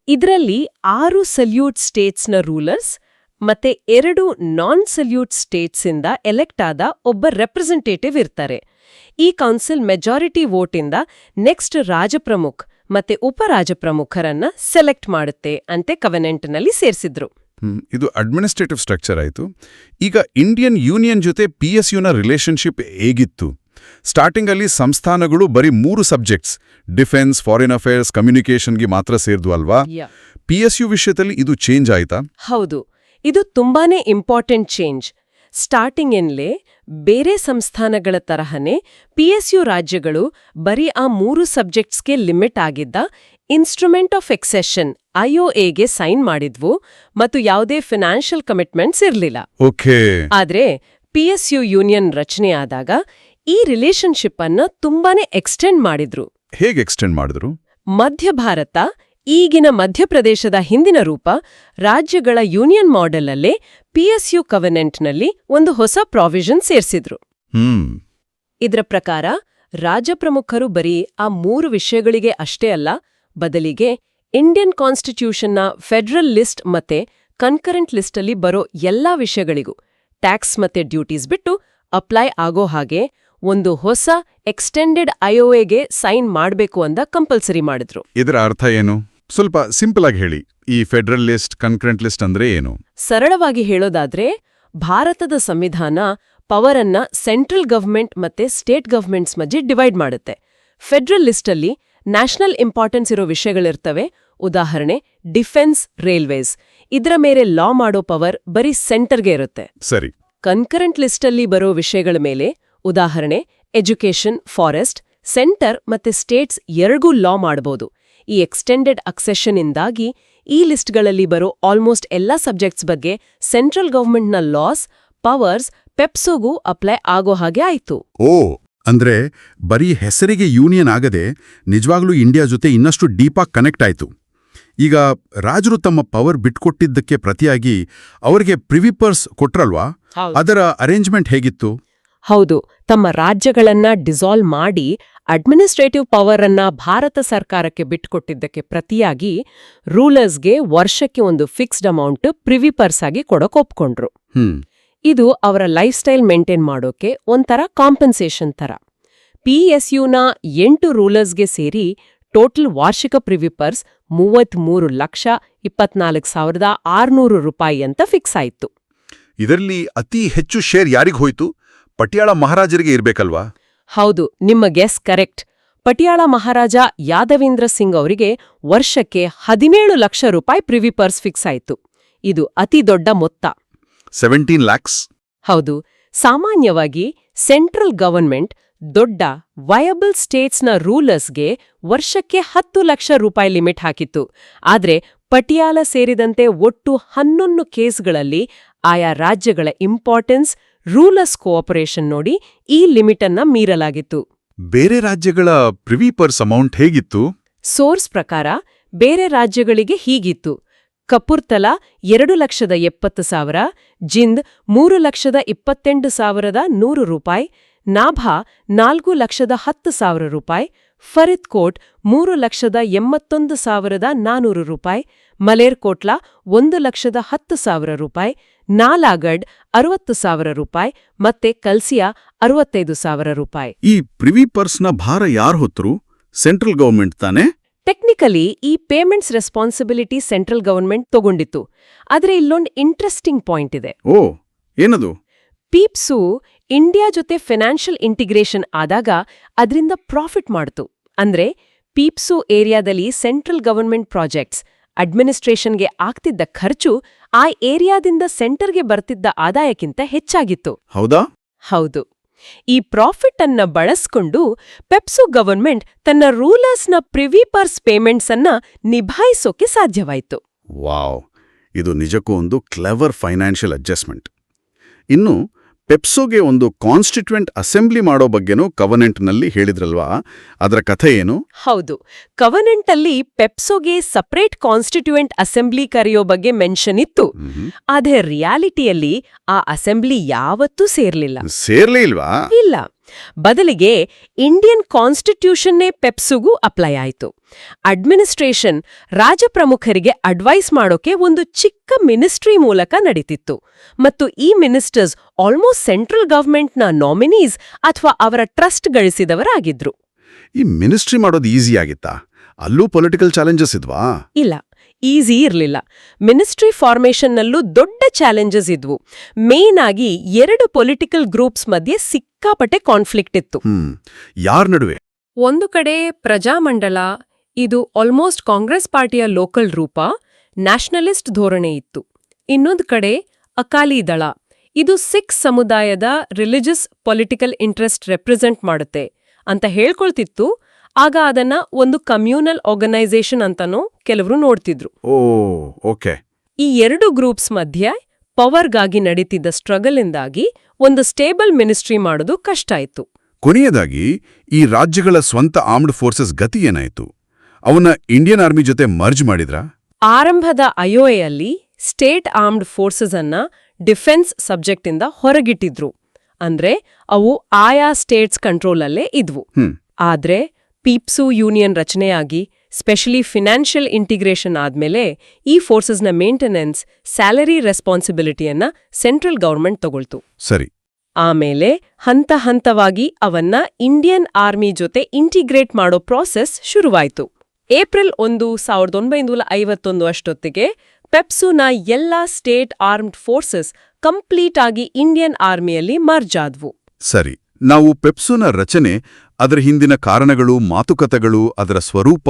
ಇದರಲ್ಲಿ ಆರು ಸಲ್ಯೂಟ್ ಸ್ಟೇಟ್ಸ್ನ ರೂಲರ್ಸ್ ಮತ್ತೆ ಎರಡು ನಾನ್ ಸಲ್ಯೂಟ್ ಸ್ಟೇಟ್ಸಿಂದ ಎಲೆಕ್ಟ್ ಆದ ಒಬ್ಬ ರೆಪ್ರೆಸೆಂಟೇಟಿವ್ ಇರ್ತಾರೆ. ಈ ಕೌನ್ಸಿಲ್ ಮೆಜಾರಿಟಿ ವೋಟಿಂದ ನೆಕ್ಸ್ಟ್ ರಾಜಪ್ರಮುಖ್ ಮತ್ತೆ ಉಪರಾಜಪ್ರಮುಖರನ್ನ ಸೆಲೆಕ್ಟ್ ಮಾಡುತ್ತೆ ಅಂತೆ ಕವೆನೆಂಟ್ನಲ್ಲಿ ಸೇರಿಸಿದ್ರು. ಇದು ಅಡ್ಮಿನಿಸ್ಟ್ರೇಟಿವ್ ಸ್ಟ್ರಕ್ಚರ್ ಆಯಿತು. ಈಗ ಇಂಡಿಯನ್ ಯೂನಿಯನ್ ಜೊತೆ ಪಿ ಎಸ್ ಯುನ ರಿಲೇಷನ್ಶಿಪ್ ಹೇಗಿತ್ತು? ಸ್ಟಾರ್ಟಿಂಗಲ್ಲಿ ಸಂಸ್ಥಾನಗಳು ಬರೀ ಮೂರು ಸಬ್ಜೆಕ್ಟ್ಸ್ ಡಿಫೆನ್ಸ್ ಫಾರಿನ್ ಅಫೇರ್ಸ್ ಕಮ್ಯುನಿಕೇಷನ್ಗೆ ಮಾತ್ರ ಸೇರ್ದು ಅಲ್ವಾ? ಪಿ ಎಸ್ ಯು ವಿಷಯದಲ್ಲಿ ಇದು ಚೇಂಜ್ ಆಯ್ತಾ? ಹೌದು. ಇದು ತುಂಬಾನೇ ಇಂಪಾರ್ಟೆಂಟ್ ಚೇಂಜ್ ಸ್ಟಾರ್ಟಿಂಗ್ ಎನ್ಲೇ ಬೇರೆ ಸಂಸ್ಥಾನಗಳ ತರಹನೇ ಪಿಎಸ್ಯು ರಾಜ್ಯಗಳು ಬರೀ ಆ ಮೂರು ಸಬ್ಜೆಕ್ಟ್ಸ್ಗೆ ಲಿಮಿಟ್ ಆಗಿದ್ದ ಇನ್ಸ್ಟ್ರುಮೆಂಟ್ ಆಫ್ ಎಕ್ಸೆಷನ್ ಐಒಎಗೆ ಸೈನ್ ಮಾಡಿದ್ವು ಮತ್ತು ಯಾವುದೇ ಫಿನಾನ್ಷಿಯಲ್ ಕಮಿಟ್ಮೆಂಟ್ಸ್ ಇರಲಿಲ್ಲ. ಓಕೆ ಆದ್ರೆ ಪಿಎಸ್ಯು ಯೂನಿಯನ್ ರಚನೆಯಾದಾಗ ಈ ರಿಲೇಶನ್ಶಿಪ್ ಅನ್ನ ತುಂಬಾನೇ ಎಕ್ಸ್ಟೆಂಡ್ ಮಾಡಿದ್ರು. ಹೇಗೆ ಎಕ್ಸ್ಟೆಂಡ್ ಮಾಡಿದ್ರು? ಮಧ್ಯ ಭಾರತ ಈಗಿನ ಮಧ್ಯಪ್ರದೇಶದ ಹಿಂದಿನ ರೂಪ ರಾಜ್ಯಗಳ ಯೂನಿಯನ್ ಮಾಡೆಲ್ ಅಲ್ಲೇ ಪಿಎಸ್ಯು ಕವೆನೆಂಟ್ನಲ್ಲಿ ಒಂದು ಹೊಸ ಪ್ರಾವಿಷನ್ ಸೇರಿಸಿದ್ರು. ಇದರ ಪ್ರಕಾರ ರಾಜಪ್ರಮುಖರು ಬರೀ ಆ ಮೂರು ವಿಷಯಗಳಿಗೆ ಅಷ್ಟೇ ಅಲ್ಲ ಬದಲಿಗೆ ಇಂಡಿಯನ್ ಕಾನ್ಸ್ಟಿಟ್ಯೂಷನ್ನ ಫೆಡರಲ್ ಲಿಸ್ಟ್ ಮತ್ತೆ ಕನ್ಕರೆಂಟ್ ಲಿಸ್ಟಲ್ಲಿ ಬರೋ ಎಲ್ಲಾ ವಿಷಯಗಳಿಗೂ ಟ್ಯಾಕ್ಸ್ ಮತ್ತೆ ಡ್ಯೂಟೀಸ್ ಬಿಟ್ಟು ಅಪ್ಲೈ ಆಗೋ ಹಾಗೆ ಒಂದು ಹೊಸ ಎಕ್ಸ್ಟೆಂಡೆಡ್ ಐಒಎಗೆ ಸೈನ್ ಮಾಡಬೇಕು ಅಂತ ಕಂಪಲ್ಸರಿ ಮಾಡಿದ್ರು. ಇದರ ಅರ್ಥ ಏನು? ಸ್ವಲ್ಪ ಸಿಂಪಲ್ ಆಗಿ ಹೇಳಿ. ಈ ಫೆಡರಲ್ ಲಿಸ್ಟ್ ಕನ್ಕರೆಂಟ್ ಲಿಸ್ಟ್ ಅಂದ್ರೆ ಏನು? ಸರಳವಾಗಿ ಹೇಳೋದಾದ್ರೆ ಭಾರತದ ಸಂವಿಧಾನ ಪವರನ್ನ ಸೆಂಟ್ರಲ್ ಗವರ್ಮೆಂಟ್ ಮತ್ತೆ ಸ್ಟೇಟ್ ಗವರ್ಮೆಂಟ್ಸ್ ಮಧ್ಯೆ ಡಿವೈಡ್ ಮಾಡುತ್ತೆ. ಫೆಡರಲ್ ಲಿಸ್ಟಲ್ಲಿ ನ್ಯಾಷನಲ್ ಇಂಪಾರ್ಟೆನ್ಸ್ ಇರೋ ವಿಷಯಗಳಿರ್ತವೆ. ಉದಾಹರಣೆ ಡಿಫೆನ್ಸ್ ರೈಲ್ವೇಸ್ ಇದರ ಮೇಲೆ ಲಾ ಮಾಡೋ ಪವರ್ ಬರೀ ಸೆಂಟರ್ಗೆ ಇರುತ್ತೆ. ಸರಿ. ಕನ್ಕರೆಂಟ್ ಲಿಸ್ಟಲ್ಲಿ ಬರೋ ವಿಷಯಗಳ ಮೇಲೆ ಉದಾಹರಣೆ ಎಜುಕೇಷನ್ ಫಾರೆಸ್ಟ್ ಸೆಂಟರ್ ಮತ್ತೆ ಸ್ಟೇಟ್ಸ್ ಎರಡೂ ಲಾ ಮಾಡಬಹುದು ಈ ಎಕ್ಸ್ಟೆಂಡೆಡ್ ಅಕ್ಸೆಷನ್ ಇಂದಾಗಿ ಈ ಲಿಸ್ಟ್ಗಳಲ್ಲಿ ಬರೋ ಆಲ್ಮೋಸ್ಟ್ ಎಲ್ಲಾ ಸಬ್ಜೆಕ್ಟ್ಸ್ ಬಗ್ಗೆ ಸೆಂಟ್ರಲ್ ಗವರ್ಮೆಂಟ್ನ ಲಾಸ್ ಪವರ್ಸ್ ಪೆಪ್ಸೋಗೂ ಅಪ್ಲೈ ಆಗೋ ಹಾಗೆ ಆಯ್ತು. ಓ ಅಂದ್ರೆ ಬರೀ ಹೆಸರಿಗೆ ಯೂನಿಯನ್ ಆಗದೆ ನಿಜವಾಗ್ಲೂ ಇಂಡಿಯಾ ಜೊತೆ ಇನ್ನಷ್ಟು ಡೀಪಾಗಿ ಕನೆಕ್ಟ್ ಆಯ್ತು. ಈಗ ರಾಜರು ತಮ್ಮ ಪವರ್ ಬಿಟ್ಕೊಟ್ಟಿದ್ದಕ್ಕೆ ಪ್ರತಿಯಾಗಿ ಅವರಿಗೆ ಪ್ರಿವಿಪರ್ಸ್ ಕೊಟ್ರಲ್ವಾ? ಅದರ ಅರೇಂಜ್ಮೆಂಟ್ ಹೇಗಿತ್ತು? ಹೌದು ತಮ್ಮ ರಾಜ್ಯಗಳನ್ನ ಡಿಸಾಲ್ವ್ ಮಾಡಿ ಅಡ್ಮಿನಿಸ್ಟ್ರೇಟಿವ್ ಪವರ್ ಅನ್ನ ಭಾರತ ಸರ್ಕಾರಕ್ಕೆ ಬಿಟ್ಟುಕೊಟ್ಟಿದ್ದಕ್ಕೆ ಪ್ರತಿಯಾಗಿ ರೂಲರ್ಸ್ಗೆ ವರ್ಷಕ್ಕೆ ಒಂದು ಫಿಕ್ಸ್ಡ್ ಅಮೌಂಟ್ ಪ್ರಿವಿಪರ್ಸ್ ಆಗಿ ಕೊಡೋಕ್ ಒಪ್ಕೊಂಡ್ರು. ಇದು ಅವರ ಲೈಫ್ ಸ್ಟೈಲ್ ಮೇಂಟೈನ್ ಮಾಡೋಕೆ ಒಂಥರ ಕಾಂಪನ್ಸೇಷನ್ ತರ ನ ಎಂಟು ರೂಲರ್ಸ್ಗೆ ಸೇರಿ ಟೋಟಲ್ ವಾರ್ಷಿಕ ಪ್ರಿವಿಪರ್ಸ್ ಮೂವತ್ಮೂರು ಲಕ್ಷ ಇಪ್ಪತ್ನಾಲ್ಕು ಸಾವಿರದ ಆರುನೂರು ರೂಪಾಯಿ ಅಂತ ಫಿಕ್ಸ್ ಆಯಿತು. ಇದರಲ್ಲಿ ಅತಿ ಹೆಚ್ಚು ಶೇರ್ ಯಾರಿಗ್ ಹೋಯ್ತು? ಪಟಿಯಾಳ ಮಹಾರಾಜರಿಗೆ ಇರ್ಬೇಕಲ್ವಾ? ಹೌದು ನಿಮ್ಮ ಗೆಸ್ ಕರೆಕ್ಟ್ ಪಟಿಯಾಳ ಮಹಾರಾಜ ಯಾದವೇಂದ್ರ ಸಿಂಗ್ ಅವರಿಗೆ ವರ್ಷಕ್ಕೆ ಹದಿನೇಳು ಲಕ್ಷ ರೂಪಾಯಿ ಪ್ರಿವಿಪರ್ಸ್ ಫಿಕ್ಸ್ ಆಯಿತು. ಇದು ಅತಿ ದೊಡ್ಡ ಮೊತ್ತ. ಸೆವೆಂಟೀನ್ ಲ್ಯಾಕ್ಸ್ ಹೌದು ಸಾಮಾನ್ಯವಾಗಿ ಸೆಂಟ್ರಲ್ ಗವರ್ನ್ಮೆಂಟ್ ದೊಡ್ಡ ವಯಬಲ್ ಸ್ಟೇಟ್ಸ್ನ ರೂಲರ್ಸ್ಗೆ ವರ್ಷಕ್ಕೆ ಹತ್ತು ಲಕ್ಷ ರೂಪಾಯಿ ಲಿಮಿಟ್ ಹಾಕಿತ್ತು. ಆದರೆ ಪಟಿಯಾಲ ಸೇರಿದಂತೆ ಒಟ್ಟು ಹನ್ನೊಂದು ಕೇಸ್ಗಳಲ್ಲಿ ಆಯಾ ರಾಜ್ಯಗಳ ಇಂಪಾರ್ಟೆನ್ಸ್ ರೂಲರ್ಸ್ ಕೋಆಪರೇಷನ್ ನೋಡಿ ಈ ಲಿಮಿಟ್ ಅನ್ನ ಮೀರಲಾಗಿತ್ತು. ಬೇರೆ ರಾಜ್ಯಗಳ ಪ್ರಿವಿಪರ್ಸ್ ಅಮೌಂಟ್ ಹೇಗಿತ್ತು? ಸೋರ್ಸ್ ಪ್ರಕಾರ ಬೇರೆ ರಾಜ್ಯಗಳಿಗೆ ಹೀಗಿತ್ತು. ಕಪೂರ್ತಲಾ ಎರಡು ಲಕ್ಷದ ಎಪ್ಪತ್ತು ಸಾವಿರ ಜಿಂದ್ ಮೂರು ಲಕ್ಷದ ಇಪ್ಪತ್ತೆಂಟು ಸಾವಿರದ ನೂರು ರೂಪಾಯಿ ನಾಭಾ ನಾಲ್ಕು ಲಕ್ಷದ ಹತ್ತು ಸಾವಿರ ರೂಪಾಯಿ ಫರಿದ್ಕೋಟ್ ಮೂರು ಲಕ್ಷದ ಎಂಬತ್ತೊಂದು ಸಾವಿರದ ನಾನೂರು ರೂಪಾಯಿ ಮಲೇರ್ಕೋಟ್ಲಾ ಒಂದು ಲಕ್ಷದ ಹತ್ತು ಸಾವಿರ ರೂಪಾಯಿ ನಾಲಾಗಢ್ ಅರವತ್ತು ಸಾವಿರ ರೂಪಾಯಿ ಮತ್ತೆ ಕಲ್ಸಿಯಾ ಅರವತ್ತೈದು ಸಾವಿರ ರೂಪಾಯಿ. ಈ ಪ್ರಿವಿಪರ್ಸ್ನ ಭಾರ ಯಾರು ಹೊತ್ತರು ಸೆಂಟ್ರಲ್ ಗವರ್ಮೆಂಟ್ ತಾನೇ? ಟೆಕ್ನಿಕಲಿ ಈ ಪೇಮೆಂಟ್ಸ್ ರೆಸ್ಪಾನ್ಸಿಬಿಲಿಟಿ ಸೆಂಟ್ರಲ್ ಗವರ್ಮೆಂಟ್ ತಗೊಂಡಿತ್ತು. ಆದರೆ ಇಲ್ಲೊಂದು ಇಂಟ್ರೆಸ್ಟಿಂಗ್ ಪಾಯಿಂಟ್ ಇದೆ. ಓ ಏನದು? ಪೀಪ್ಸು ಇಂಡಿಯಾ ಜೊತೆ ಫಿನಾನ್ಷಿಯಲ್ ಇಂಟಿಗ್ರೇಷನ್ ಆದಾಗ ಅದರಿಂದ ಪ್ರಾಫಿಟ್ ಮಾಡ್ತು. ಅಂದ್ರೆ ಪೀಪ್ಸು ಏರಿಯಾದಲ್ಲಿ ಸೆಂಟ್ರಲ್ ಗವರ್ಮೆಂಟ್ ಪ್ರಾಜೆಕ್ಟ್ಸ್ ಅಡ್ಮಿನಿಸ್ಟ್ರೇಷನ್ಗೆ ಆಗ್ತಿದ್ದ ಖರ್ಚು ಆ ಏರಿಯಾದಿಂದ ಸೆಂಟರ್ಗೆ ಬರ್ತಿದ್ದ ಆದಾಯಕ್ಕಿಂತ ಹೆಚ್ಚಾಗಿತ್ತು. ಹೌದಾ? ಹೌದು. ಈ ಪ್ರಾಫಿಟ್ ಅನ್ನ ಬಳಸ್ಕೊಂಡು ಪೆಪ್ಸು ಗವರ್ಮೆಂಟ್ ತನ್ನ ರೂಲರ್ಸ್ನ ಪ್ರಿವಿಪರ್ಸ್ ಪೇಮೆಂಟ್ಸ್ ಅನ್ನ ನಿಭಾಯಿಸೋಕೆ ಸಾಧ್ಯವಾಯಿತು. ವಾವ್. ಇದು ನಿಜಕ್ಕೂ ಒಂದು ಕ್ಲೆವರ್ ಫೈನಾನ್ಷಿಯಲ್ ಅಡ್ಜಸ್ಟ್ಮೆಂಟ್. ಇನ್ನು ಪೆಪ್ಸೋಗೆ ಒಂದು ಕಾನ್ಸ್ಟಿಟ್ಯೂಂಟ್ ಅಸೆಂಬ್ಲಿ ಮಾಡೋ ಬಗ್ಗೆನೂ ಕವನೆಂಟ್ನಲ್ಲಿ ಹೇಳಿದ್ರಲ್ವಾ? ಅದರ ಕಥೆ ಏನು? ಹೌದು. ಕವನೆಂಟಲ್ಲಿ ಪೆಪ್ಸೋಗೆ ಸಪರೇಟ್ ಕಾನ್ಸ್ಟಿಟ್ಯೂಂಟ್ ಅಸೆಂಬ್ಲಿ ಕರೆಯೋ ಬಗ್ಗೆ ಮೆನ್ಷನ್ ಇತ್ತು. ಅದೇ ರಿಯಾಲಿಟಿಯಲ್ಲಿ ಆ ಅಸೆಂಬ್ಲಿ ಯಾವತ್ತೂ ಸೇರ್ಲಿಲ್ಲ. ಸೇರ್ಲೇ ಇಲ್ವಾ? ಇಲ್ಲ. ಬದಲಿಗೆ ಇಂಡಿಯನ್ ಕಾನ್ಸ್ಟಿಟ್ಯೂಷನ್ನೇ ಪೆಪ್ಸುಗೂ ಅಪ್ಲೈ ಆಯಿತು. ಅಡ್ಮಿನಿಸ್ಟ್ರೇಷನ್ ರಾಜಪ್ರಮುಖರಿಗೆ ಅಡ್ವೈಸ್ ಮಾಡೋಕೆ ಒಂದು ಚಿಕ್ಕ ಮಿನಿಸ್ಟ್ರಿ ಮೂಲಕ ನಡೀತಿತ್ತು. ಮತ್ತು ಈ ಮಿನಿಸ್ಟರ್ಸ್ ಆಲ್ಮೋಸ್ಟ್ ಸೆಂಟ್ರಲ್ ಗವರ್ಮೆಂಟ್ನ ನಾಮಿನೀಸ್ ಅಥವಾ ಅವರ ಟ್ರಸ್ಟ್ ಗಳಿಸಿದವರಾಗಿದ್ರು. ಈ ಮಿನಿಸ್ಟ್ರಿ ಮಾಡೋದು ಈಸಿ ಆಗಿತ್ತಾ? ಅಲ್ಲೂ ಪೊಲಿಟಿಕಲ್ ಚಾಲೆಂಜಸ್ ಇದ್ವಾ? ಇಲ್ಲ. ಈಸಿ ಇರಲಿಲ್ಲ. ಮಿನಿಸ್ಟ್ರಿ ಫಾರ್ಮೇಷನ್ನಲ್ಲೂ ದೊಡ್ಡ ಚಾಲೆಂಜಸ್ ಇದ್ವು. ಮೇನ್ ಆಗಿ ಎರಡು ಪೊಲಿಟಿಕಲ್ ಗ್ರೂಪ್ಸ್ ಮಧ್ಯೆ ಸಿಕ್ಕಾಪಟ್ಟೆ ಕಾನ್ಫ್ಲಿಕ್ಟ್ ಇತ್ತು. ಯಾರ ಯಾರ್ ನಡುವೆ? ಒಂದು ಕಡೆ ಪ್ರಜಾಮಂಡಲ ಇದು ಆಲ್ಮೋಸ್ಟ್ ಕಾಂಗ್ರೆಸ್ ಪಾರ್ಟಿಯ ಲೋಕಲ್ ರೂಪ ನ್ಯಾಷನಲಿಸ್ಟ್ ಧೋರಣೆ ಇತ್ತು. ಇನ್ನೊಂದು ಕಡೆ ಅಕಾಲಿ ದಳ ಇದು ಸಿಖ್ ಸಮುದಾಯದ ರಿಲಿಜಿಯಸ್ ಪೊಲಿಟಿಕಲ್ ಇಂಟ್ರೆಸ್ಟ್ ರೆಪ್ರೆಸೆಂಟ್ ಮಾಡುತ್ತೆ ಅಂತ ಹೇಳ್ಕೊಳ್ತಿತ್ತು ಆಗ ಅದನ್ನ ಒಂದು ಕಮ್ಯೂನಲ್ ಆರ್ಗನೈಸೇಷನ್ ಅಂತಾನೂ ಕೆಲವರು ನೋಡ್ತಿದ್ರು. Oh okay. ಈ ಎರಡು ಗ್ರೂಪ್ಸ್ ಮಧ್ಯೆ ಪವರ್ಗಾಗಿ ನಡೀತಿದ್ದ ಸ್ಟ್ರಗಲ್ನಿಂದಾಗಿ ಒಂದು ಸ್ಟೇಬಲ್ ಮಿನಿಸ್ಟ್ರಿ ಮಾಡೋದು ಕಷ್ಟ ಆಯ್ತು. ಕೊನೆಯದಾಗಿ ಈ ರಾಜ್ಯಗಳ ಸ್ವಂತ ಆರ್ಮ್ಡ್ ಫೋರ್ಸಸ್ ಗತಿ ಏನಾಯ್ತು? ಅವನ್ನ ಇಂಡಿಯನ್ ಆರ್ಮಿ ಜೊತೆ ಮರ್ಜ್ ಮಾಡಿದ್ರ? ಆರಂಭದ ಐಒಎಯಲ್ಲಿ ಸ್ಟೇಟ್ ಆರ್ಮ್ಡ್ ಫೋರ್ಸಸ್ ಅನ್ನ ಡಿಫೆನ್ಸ್ ಸಬ್ಜೆಕ್ಟ್ ಇಂದ ಹೊರಗಿಟ್ಟಿದ್ರು. ಅಂದ್ರೆ ಅವು ಆಯಾ ಸ್ಟೇಟ್ಸ್ ಕಂಟ್ರೋಲಲ್ಲೇ ಇದ್ವು. ಆದ್ರೆ ಪೀಪ್ಸು ಯೂನಿಯನ್ ರಚನೆಯಾಗಿ ಸ್ಪೆಷಲಿ ಫಿನಾನ್ಷಿಯಲ್ ಇಂಟಿಗ್ರೇಷನ್ ಆದ್ಮೇಲೆ ಈ ಫೋರ್ಸಸ್ನ ಮೇಂಟೆನೆನ್ಸ್ ಸ್ಯಾಲರಿ ರೆಸ್ಪಾನ್ಸಿಬಿಲಿಟಿಯನ್ನ ಸೆಂಟ್ರಲ್ ಗೌರ್ಮೆಂಟ್ ತಗೊಳ್ತು. ಸರಿ. ಆಮೇಲೆ ಹಂತ ಹಂತವಾಗಿ ಅವನ್ನ ಇಂಡಿಯನ್ ಆರ್ಮಿ ಜೊತೆ ಇಂಟಿಗ್ರೇಟ್ ಮಾಡೋ ಪ್ರಾಸೆಸ್ ಶುರುವಾಯಿತು. ಏಪ್ರಿಲ್ ಒಂದು ಸಾವಿರದ ಒಂಬೈನೂರ ಐವತ್ತೊಂದು ಅಷ್ಟೊತ್ತಿಗೆ ಪೆಪ್ಸುನ ಎಲ್ಲಾ ಸ್ಟೇಟ್ ಆರ್ಮ್ಡ್ ಫೋರ್ಸಸ್ ಕಂಪ್ಲೀಟ್ ಆಗಿ ಇಂಡಿಯನ್ ಆರ್ಮಿಯಲ್ಲಿ ಮರ್ಜ್ ಆದ್ವು. ಸರಿ. ನಾವು ಪೆಪ್ಸುನ ರಚನೆ ಅದರ ಹಿಂದಿನ ಕಾರಣಗಳು, ಮಾತುಕತೆಗಳು, ಅದರ ಸ್ವರೂಪ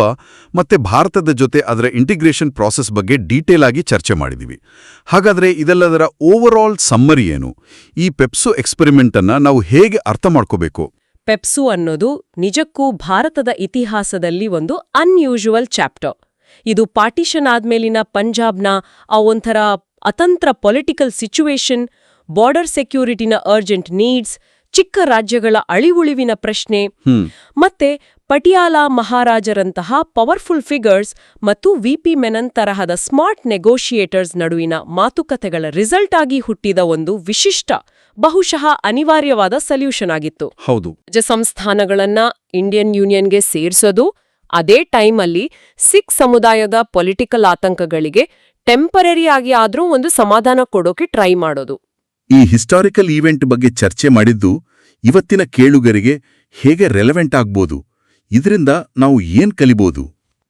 ಮತ್ತೆ ಭಾರತದ ಜೊತೆ ಅದರ ಇಂಟಿಗ್ರೇಷನ್ ಪ್ರಾಸೆಸ್ ಬಗ್ಗೆ ಡೀಟೇಲ್ ಆಗಿ ಚರ್ಚೆ ಮಾಡಿದೀವಿ. ಹಾಗಾದ್ರೆ ಇದೆಲ್ಲದರ ಓವರಾಲ್ ಸಮ್ಮರಿ ಏನು? ಈ ಪೆಪ್ಸು ಎಕ್ಸ್ಪೆರಿಮೆಂಟ್ ಅನ್ನ ನಾವು ಹೇಗೆ ಅರ್ಥ ಮಾಡ್ಕೋಬೇಕು? ಪೆಪ್ಸು ಅನ್ನೋದು ನಿಜಕ್ಕೂ ಭಾರತದ ಇತಿಹಾಸದಲ್ಲಿ ಒಂದು ಅನ್ಯೂಶುವಲ್ ಚಾಪ್ಟರ್ ಇದು ಪಾರ್ಟಿಷನ್ ಆದ್ಮೇಲಿನ ಪಂಜಾಬ್ನ ಆ ಒಂಥರ ಅತಂತ್ರ ಪೊಲಿಟಿಕಲ್ ಸಿಚುವೇಶನ್ ಬಾರ್ಡರ್ ಸೆಕ್ಯೂರಿಟಿನ ಅರ್ಜೆಂಟ್ ನೀಡ್ಸ್ ಚಿಕ್ಕ ರಾಜ್ಯಗಳ ಅಳಿವುಳಿವಿನ ಪ್ರಶ್ನೆ. ಮತ್ತೆ ಪಟಿಯಾಲ ಮಹಾರಾಜರಂತಹ ಪವರ್ಫುಲ್ ಫಿಗರ್ಸ್ ಮತ್ತು ವಿಪಿ ಮೆನನ್ ತರಹದ ಸ್ಮಾರ್ಟ್ ನೆಗೋಷಿಯೇಟರ್ಸ್ ನಡುವಿನ ಮಾತುಕತೆಗಳ ರಿಸಲ್ಟ್ ಆಗಿ ಹುಟ್ಟಿದ ಒಂದು ವಿಶಿಷ್ಟ ಬಹುಶಃ ಅನಿವಾರ್ಯವಾದ ಸಲ್ಯೂಷನ್ ಆಗಿತ್ತು. ಹೌದು. ರಾಜ್ಯ ಸಂಸ್ಥಾನಗಳನ್ನ ಇಂಡಿಯನ್ ಯೂನಿಯನ್ಗೆ ಸೇರಿಸೋದು ಅದೇ ಟೈಮಲ್ಲಿ ಸಿಖ್ ಸಮುದಾಯದ ಪೊಲಿಟಿಕಲ್ ಆತಂಕಗಳಿಗೆ ಟೆಂಪರರಿ ಆಗಿ ಆದರೂ ಒಂದು ಸಮಾಧಾನ ಕೊಡೋಕೆ ಟ್ರೈ ಮಾಡೋದು. ಈ ಹಿಸ್ಟಾರಿಕಲ್ ಈವೆಂಟ್ ಬಗ್ಗೆ ಚರ್ಚೆ ಮಾಡಿದ್ದು ಇವತ್ತಿನ ಕೇಳುಗರಿಗೆ ಹೇಗೆ ರೆಲೆವೆಂಟ್ ಆಗ್ಬೋದು? ಇದರಿಂದ ನಾವು ಏನ್ ಕಲಿಬೋದು?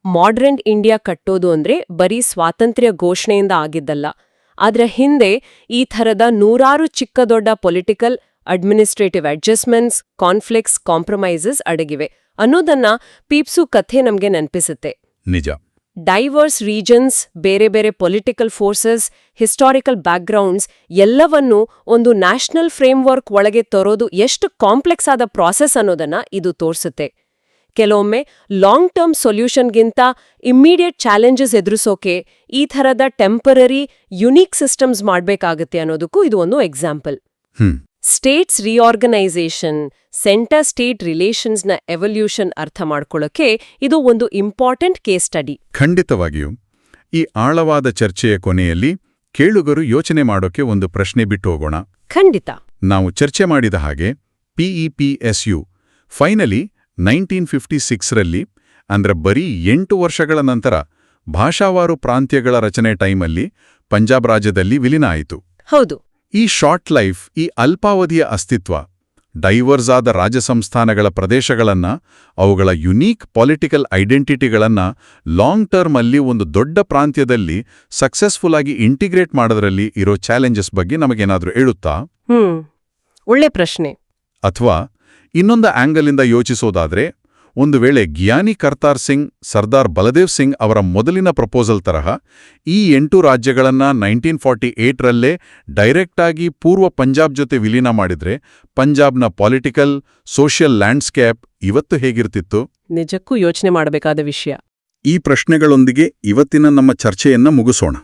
ಮಾಡ್ರನ್ ಇಂಡಿಯಾ ಕಟ್ಟೋದು ಅಂದ್ರೆ ಬರೀ ಸ್ವಾತಂತ್ರ್ಯ ಘೋಷಣೆಯಿಂದ ಆಗಿದ್ದಲ್ಲ. ಅದರ ಹಿಂದೆ ಈ ಥರದ ನೂರಾರು ಚಿಕ್ಕ ದೊಡ್ಡ political administrative adjustments conflicts compromises ಅಡಗಿವೆ ಅನ್ನೋದನ್ನ ಪೀಪ್ಸು ಕಥೆ ನಮ್ಗೆ ನೆನಪಿಸುತ್ತೆ. ನಿಜ. ಡೈವರ್ಸ್ ರೀಜನ್ಸ್ ಬೇರೆ ಬೇರೆ ಪೊಲಿಟಿಕಲ್ ಫೋರ್ಸಸ್ ಹಿಸ್ಟಾರಿಕಲ್ ಬ್ಯಾಕ್ಗ್ರೌಂಡ್ಸ್ ಎಲ್ಲವನ್ನೂ ಒಂದು ನ್ಯಾಷನಲ್ ಫ್ರೇಮ್ವರ್ಕ್ ಒಳಗೆ ತರೋದು ಎಷ್ಟು ಕಾಂಪ್ಲೆಕ್ಸ್ ಆದ ಪ್ರಾಸೆಸ್ ಅನ್ನೋದನ್ನ ಇದು ತೋರಿಸುತ್ತೆ. ಕೆಲವೊಮ್ಮೆ ಲಾಂಗ್ ಟರ್ಮ್ ಸೊಲ್ಯೂಷನ್ಗಿಂತ ಇಮ್ಮಿಡಿಯೇಟ್ ಚಾಲೆಂಜಸ್ ಎದುರಿಸೋಕೆ ಈ ಥರದ ಟೆಂಪರರಿ ಯುನೀಕ್ ಸಿಸ್ಟಮ್ಸ್ ಮಾಡಬೇಕಾಗುತ್ತೆ ಅನ್ನೋದಕ್ಕೂ ಇದು ಒಂದು example states reorganisation centre state ರಿಲೇಷನ್ಸ್ನ evolution ಅರ್ಥ ಮಾಡ್ಕೊಳ್ಳೋಕೆ ಇದು ಒಂದು ಇಂಪಾರ್ಟೆಂಟ್ ಕೇಸ್ ಸ್ಟಡಿ. ಖಂಡಿತವಾಗಿಯೂ ಈ ಆಳವಾದ ಚರ್ಚೆಯ ಕೊನೆಯಲ್ಲಿ ಕೇಳುಗರು ಯೋಚನೆ ಮಾಡೋಕೆ ಒಂದು ಪ್ರಶ್ನೆ ಬಿಟ್ಟು ಹೋಗೋಣ ಖಂಡಿತ. ನಾವು ಚರ್ಚೆ ಮಾಡಿದ ಹಾಗೆ ಪಿಇಪಿಎಸ್ಯು ಫೈನಲಿ ನೈನ್ಟೀನ್ ಫಿಫ್ಟಿ ಸಿಕ್ಸ್ರಲ್ಲಿ ಅಂದ್ರೆ ಬರೀ ಎಂಟು ವರ್ಷಗಳ ನಂತರ ಭಾಷಾವಾರು ಪ್ರಾಂತ್ಯಗಳ ರಚನೆ ಟೈಮಲ್ಲಿ ಪಂಜಾಬ್ ರಾಜ್ಯದಲ್ಲಿ ವಿಲೀನ ಆಯಿತು. ಹೌದು. ಈ ಶಾರ್ಟ್ ಲೈಫ್ ಈ ಅಲ್ಪಾವಧಿಯ ಅಸ್ತಿತ್ವ ಡೈವರ್ಸ್ ಆದ ರಾಜಸಂಸ್ಥಾನಗಳ ಪ್ರದೇಶಗಳನ್ನ ಅವುಗಳ ಯುನೀಕ್ ಪೊಲಿಟಿಕಲ್ ಐಡೆಂಟಿಟಿಗಳನ್ನ ಲಾಂಗ್ ಟರ್ಮ್ ಅಲ್ಲಿ ಒಂದು ದೊಡ್ಡ ಪ್ರಾಂತ್ಯದಲ್ಲಿ ಸಕ್ಸಸ್ಫುಲ್ ಆಗಿ ಇಂಟಿಗ್ರೇಟ್ ಮಾಡೋದ್ರಲ್ಲಿ ಇರೋ ಚಾಲೆಂಜಸ್ ಬಗ್ಗೆ ನಮಗೇನಾದ್ರೂ ಹೇಳುತ್ತಾ? ಒಳ್ಳೆ ಪ್ರಶ್ನೆ. ಅಥವಾ ಇನ್ನೊಂದು ಆಂಗಲಿಂದ ಯೋಚಿಸೋದಾದ್ರೆ ಒಂದು ವೇಳೆ ಗಿಯಾನಿ ಕರ್ತಾರ್ ಸಿಂಗ್ ಸರ್ದಾರ್ ಬಲದೇವ್ ಸಿಂಗ್ ಅವರ ಮೊದಲಿನ ಪ್ರಪೋಸಲ್ ತರಹ ಈ ಎಂಟು ರಾಜ್ಯಗಳನ್ನ ನೈನ್ಟೀನ್ ಫಾರ್ಟಿ ಏಟ್ರಲ್ಲೇ ಡೈರೆಕ್ಟಾಗಿ ಪೂರ್ವ ಪಂಜಾಬ್ ಜೊತೆ ವಿಲೀನ ಮಾಡಿದ್ರೆ ಪಂಜಾಬ್ನ ಪಾಲಿಟಿಕಲ್ ಸೋಷಿಯಲ್ ಲ್ಯಾಂಡ್ಸ್ಕೇಪ್ ಇವತ್ತು ಹೇಗಿರ್ತಿತ್ತು? ನಿಜಕ್ಕೂ ಯೋಚನೆ ಮಾಡಬೇಕಾದ ವಿಷಯ. ಈ ಪ್ರಶ್ನೆಗಳೊಂದಿಗೆ ಇವತ್ತಿನ ನಮ್ಮ ಚರ್ಚೆಯನ್ನ ಮುಗಿಸೋಣ.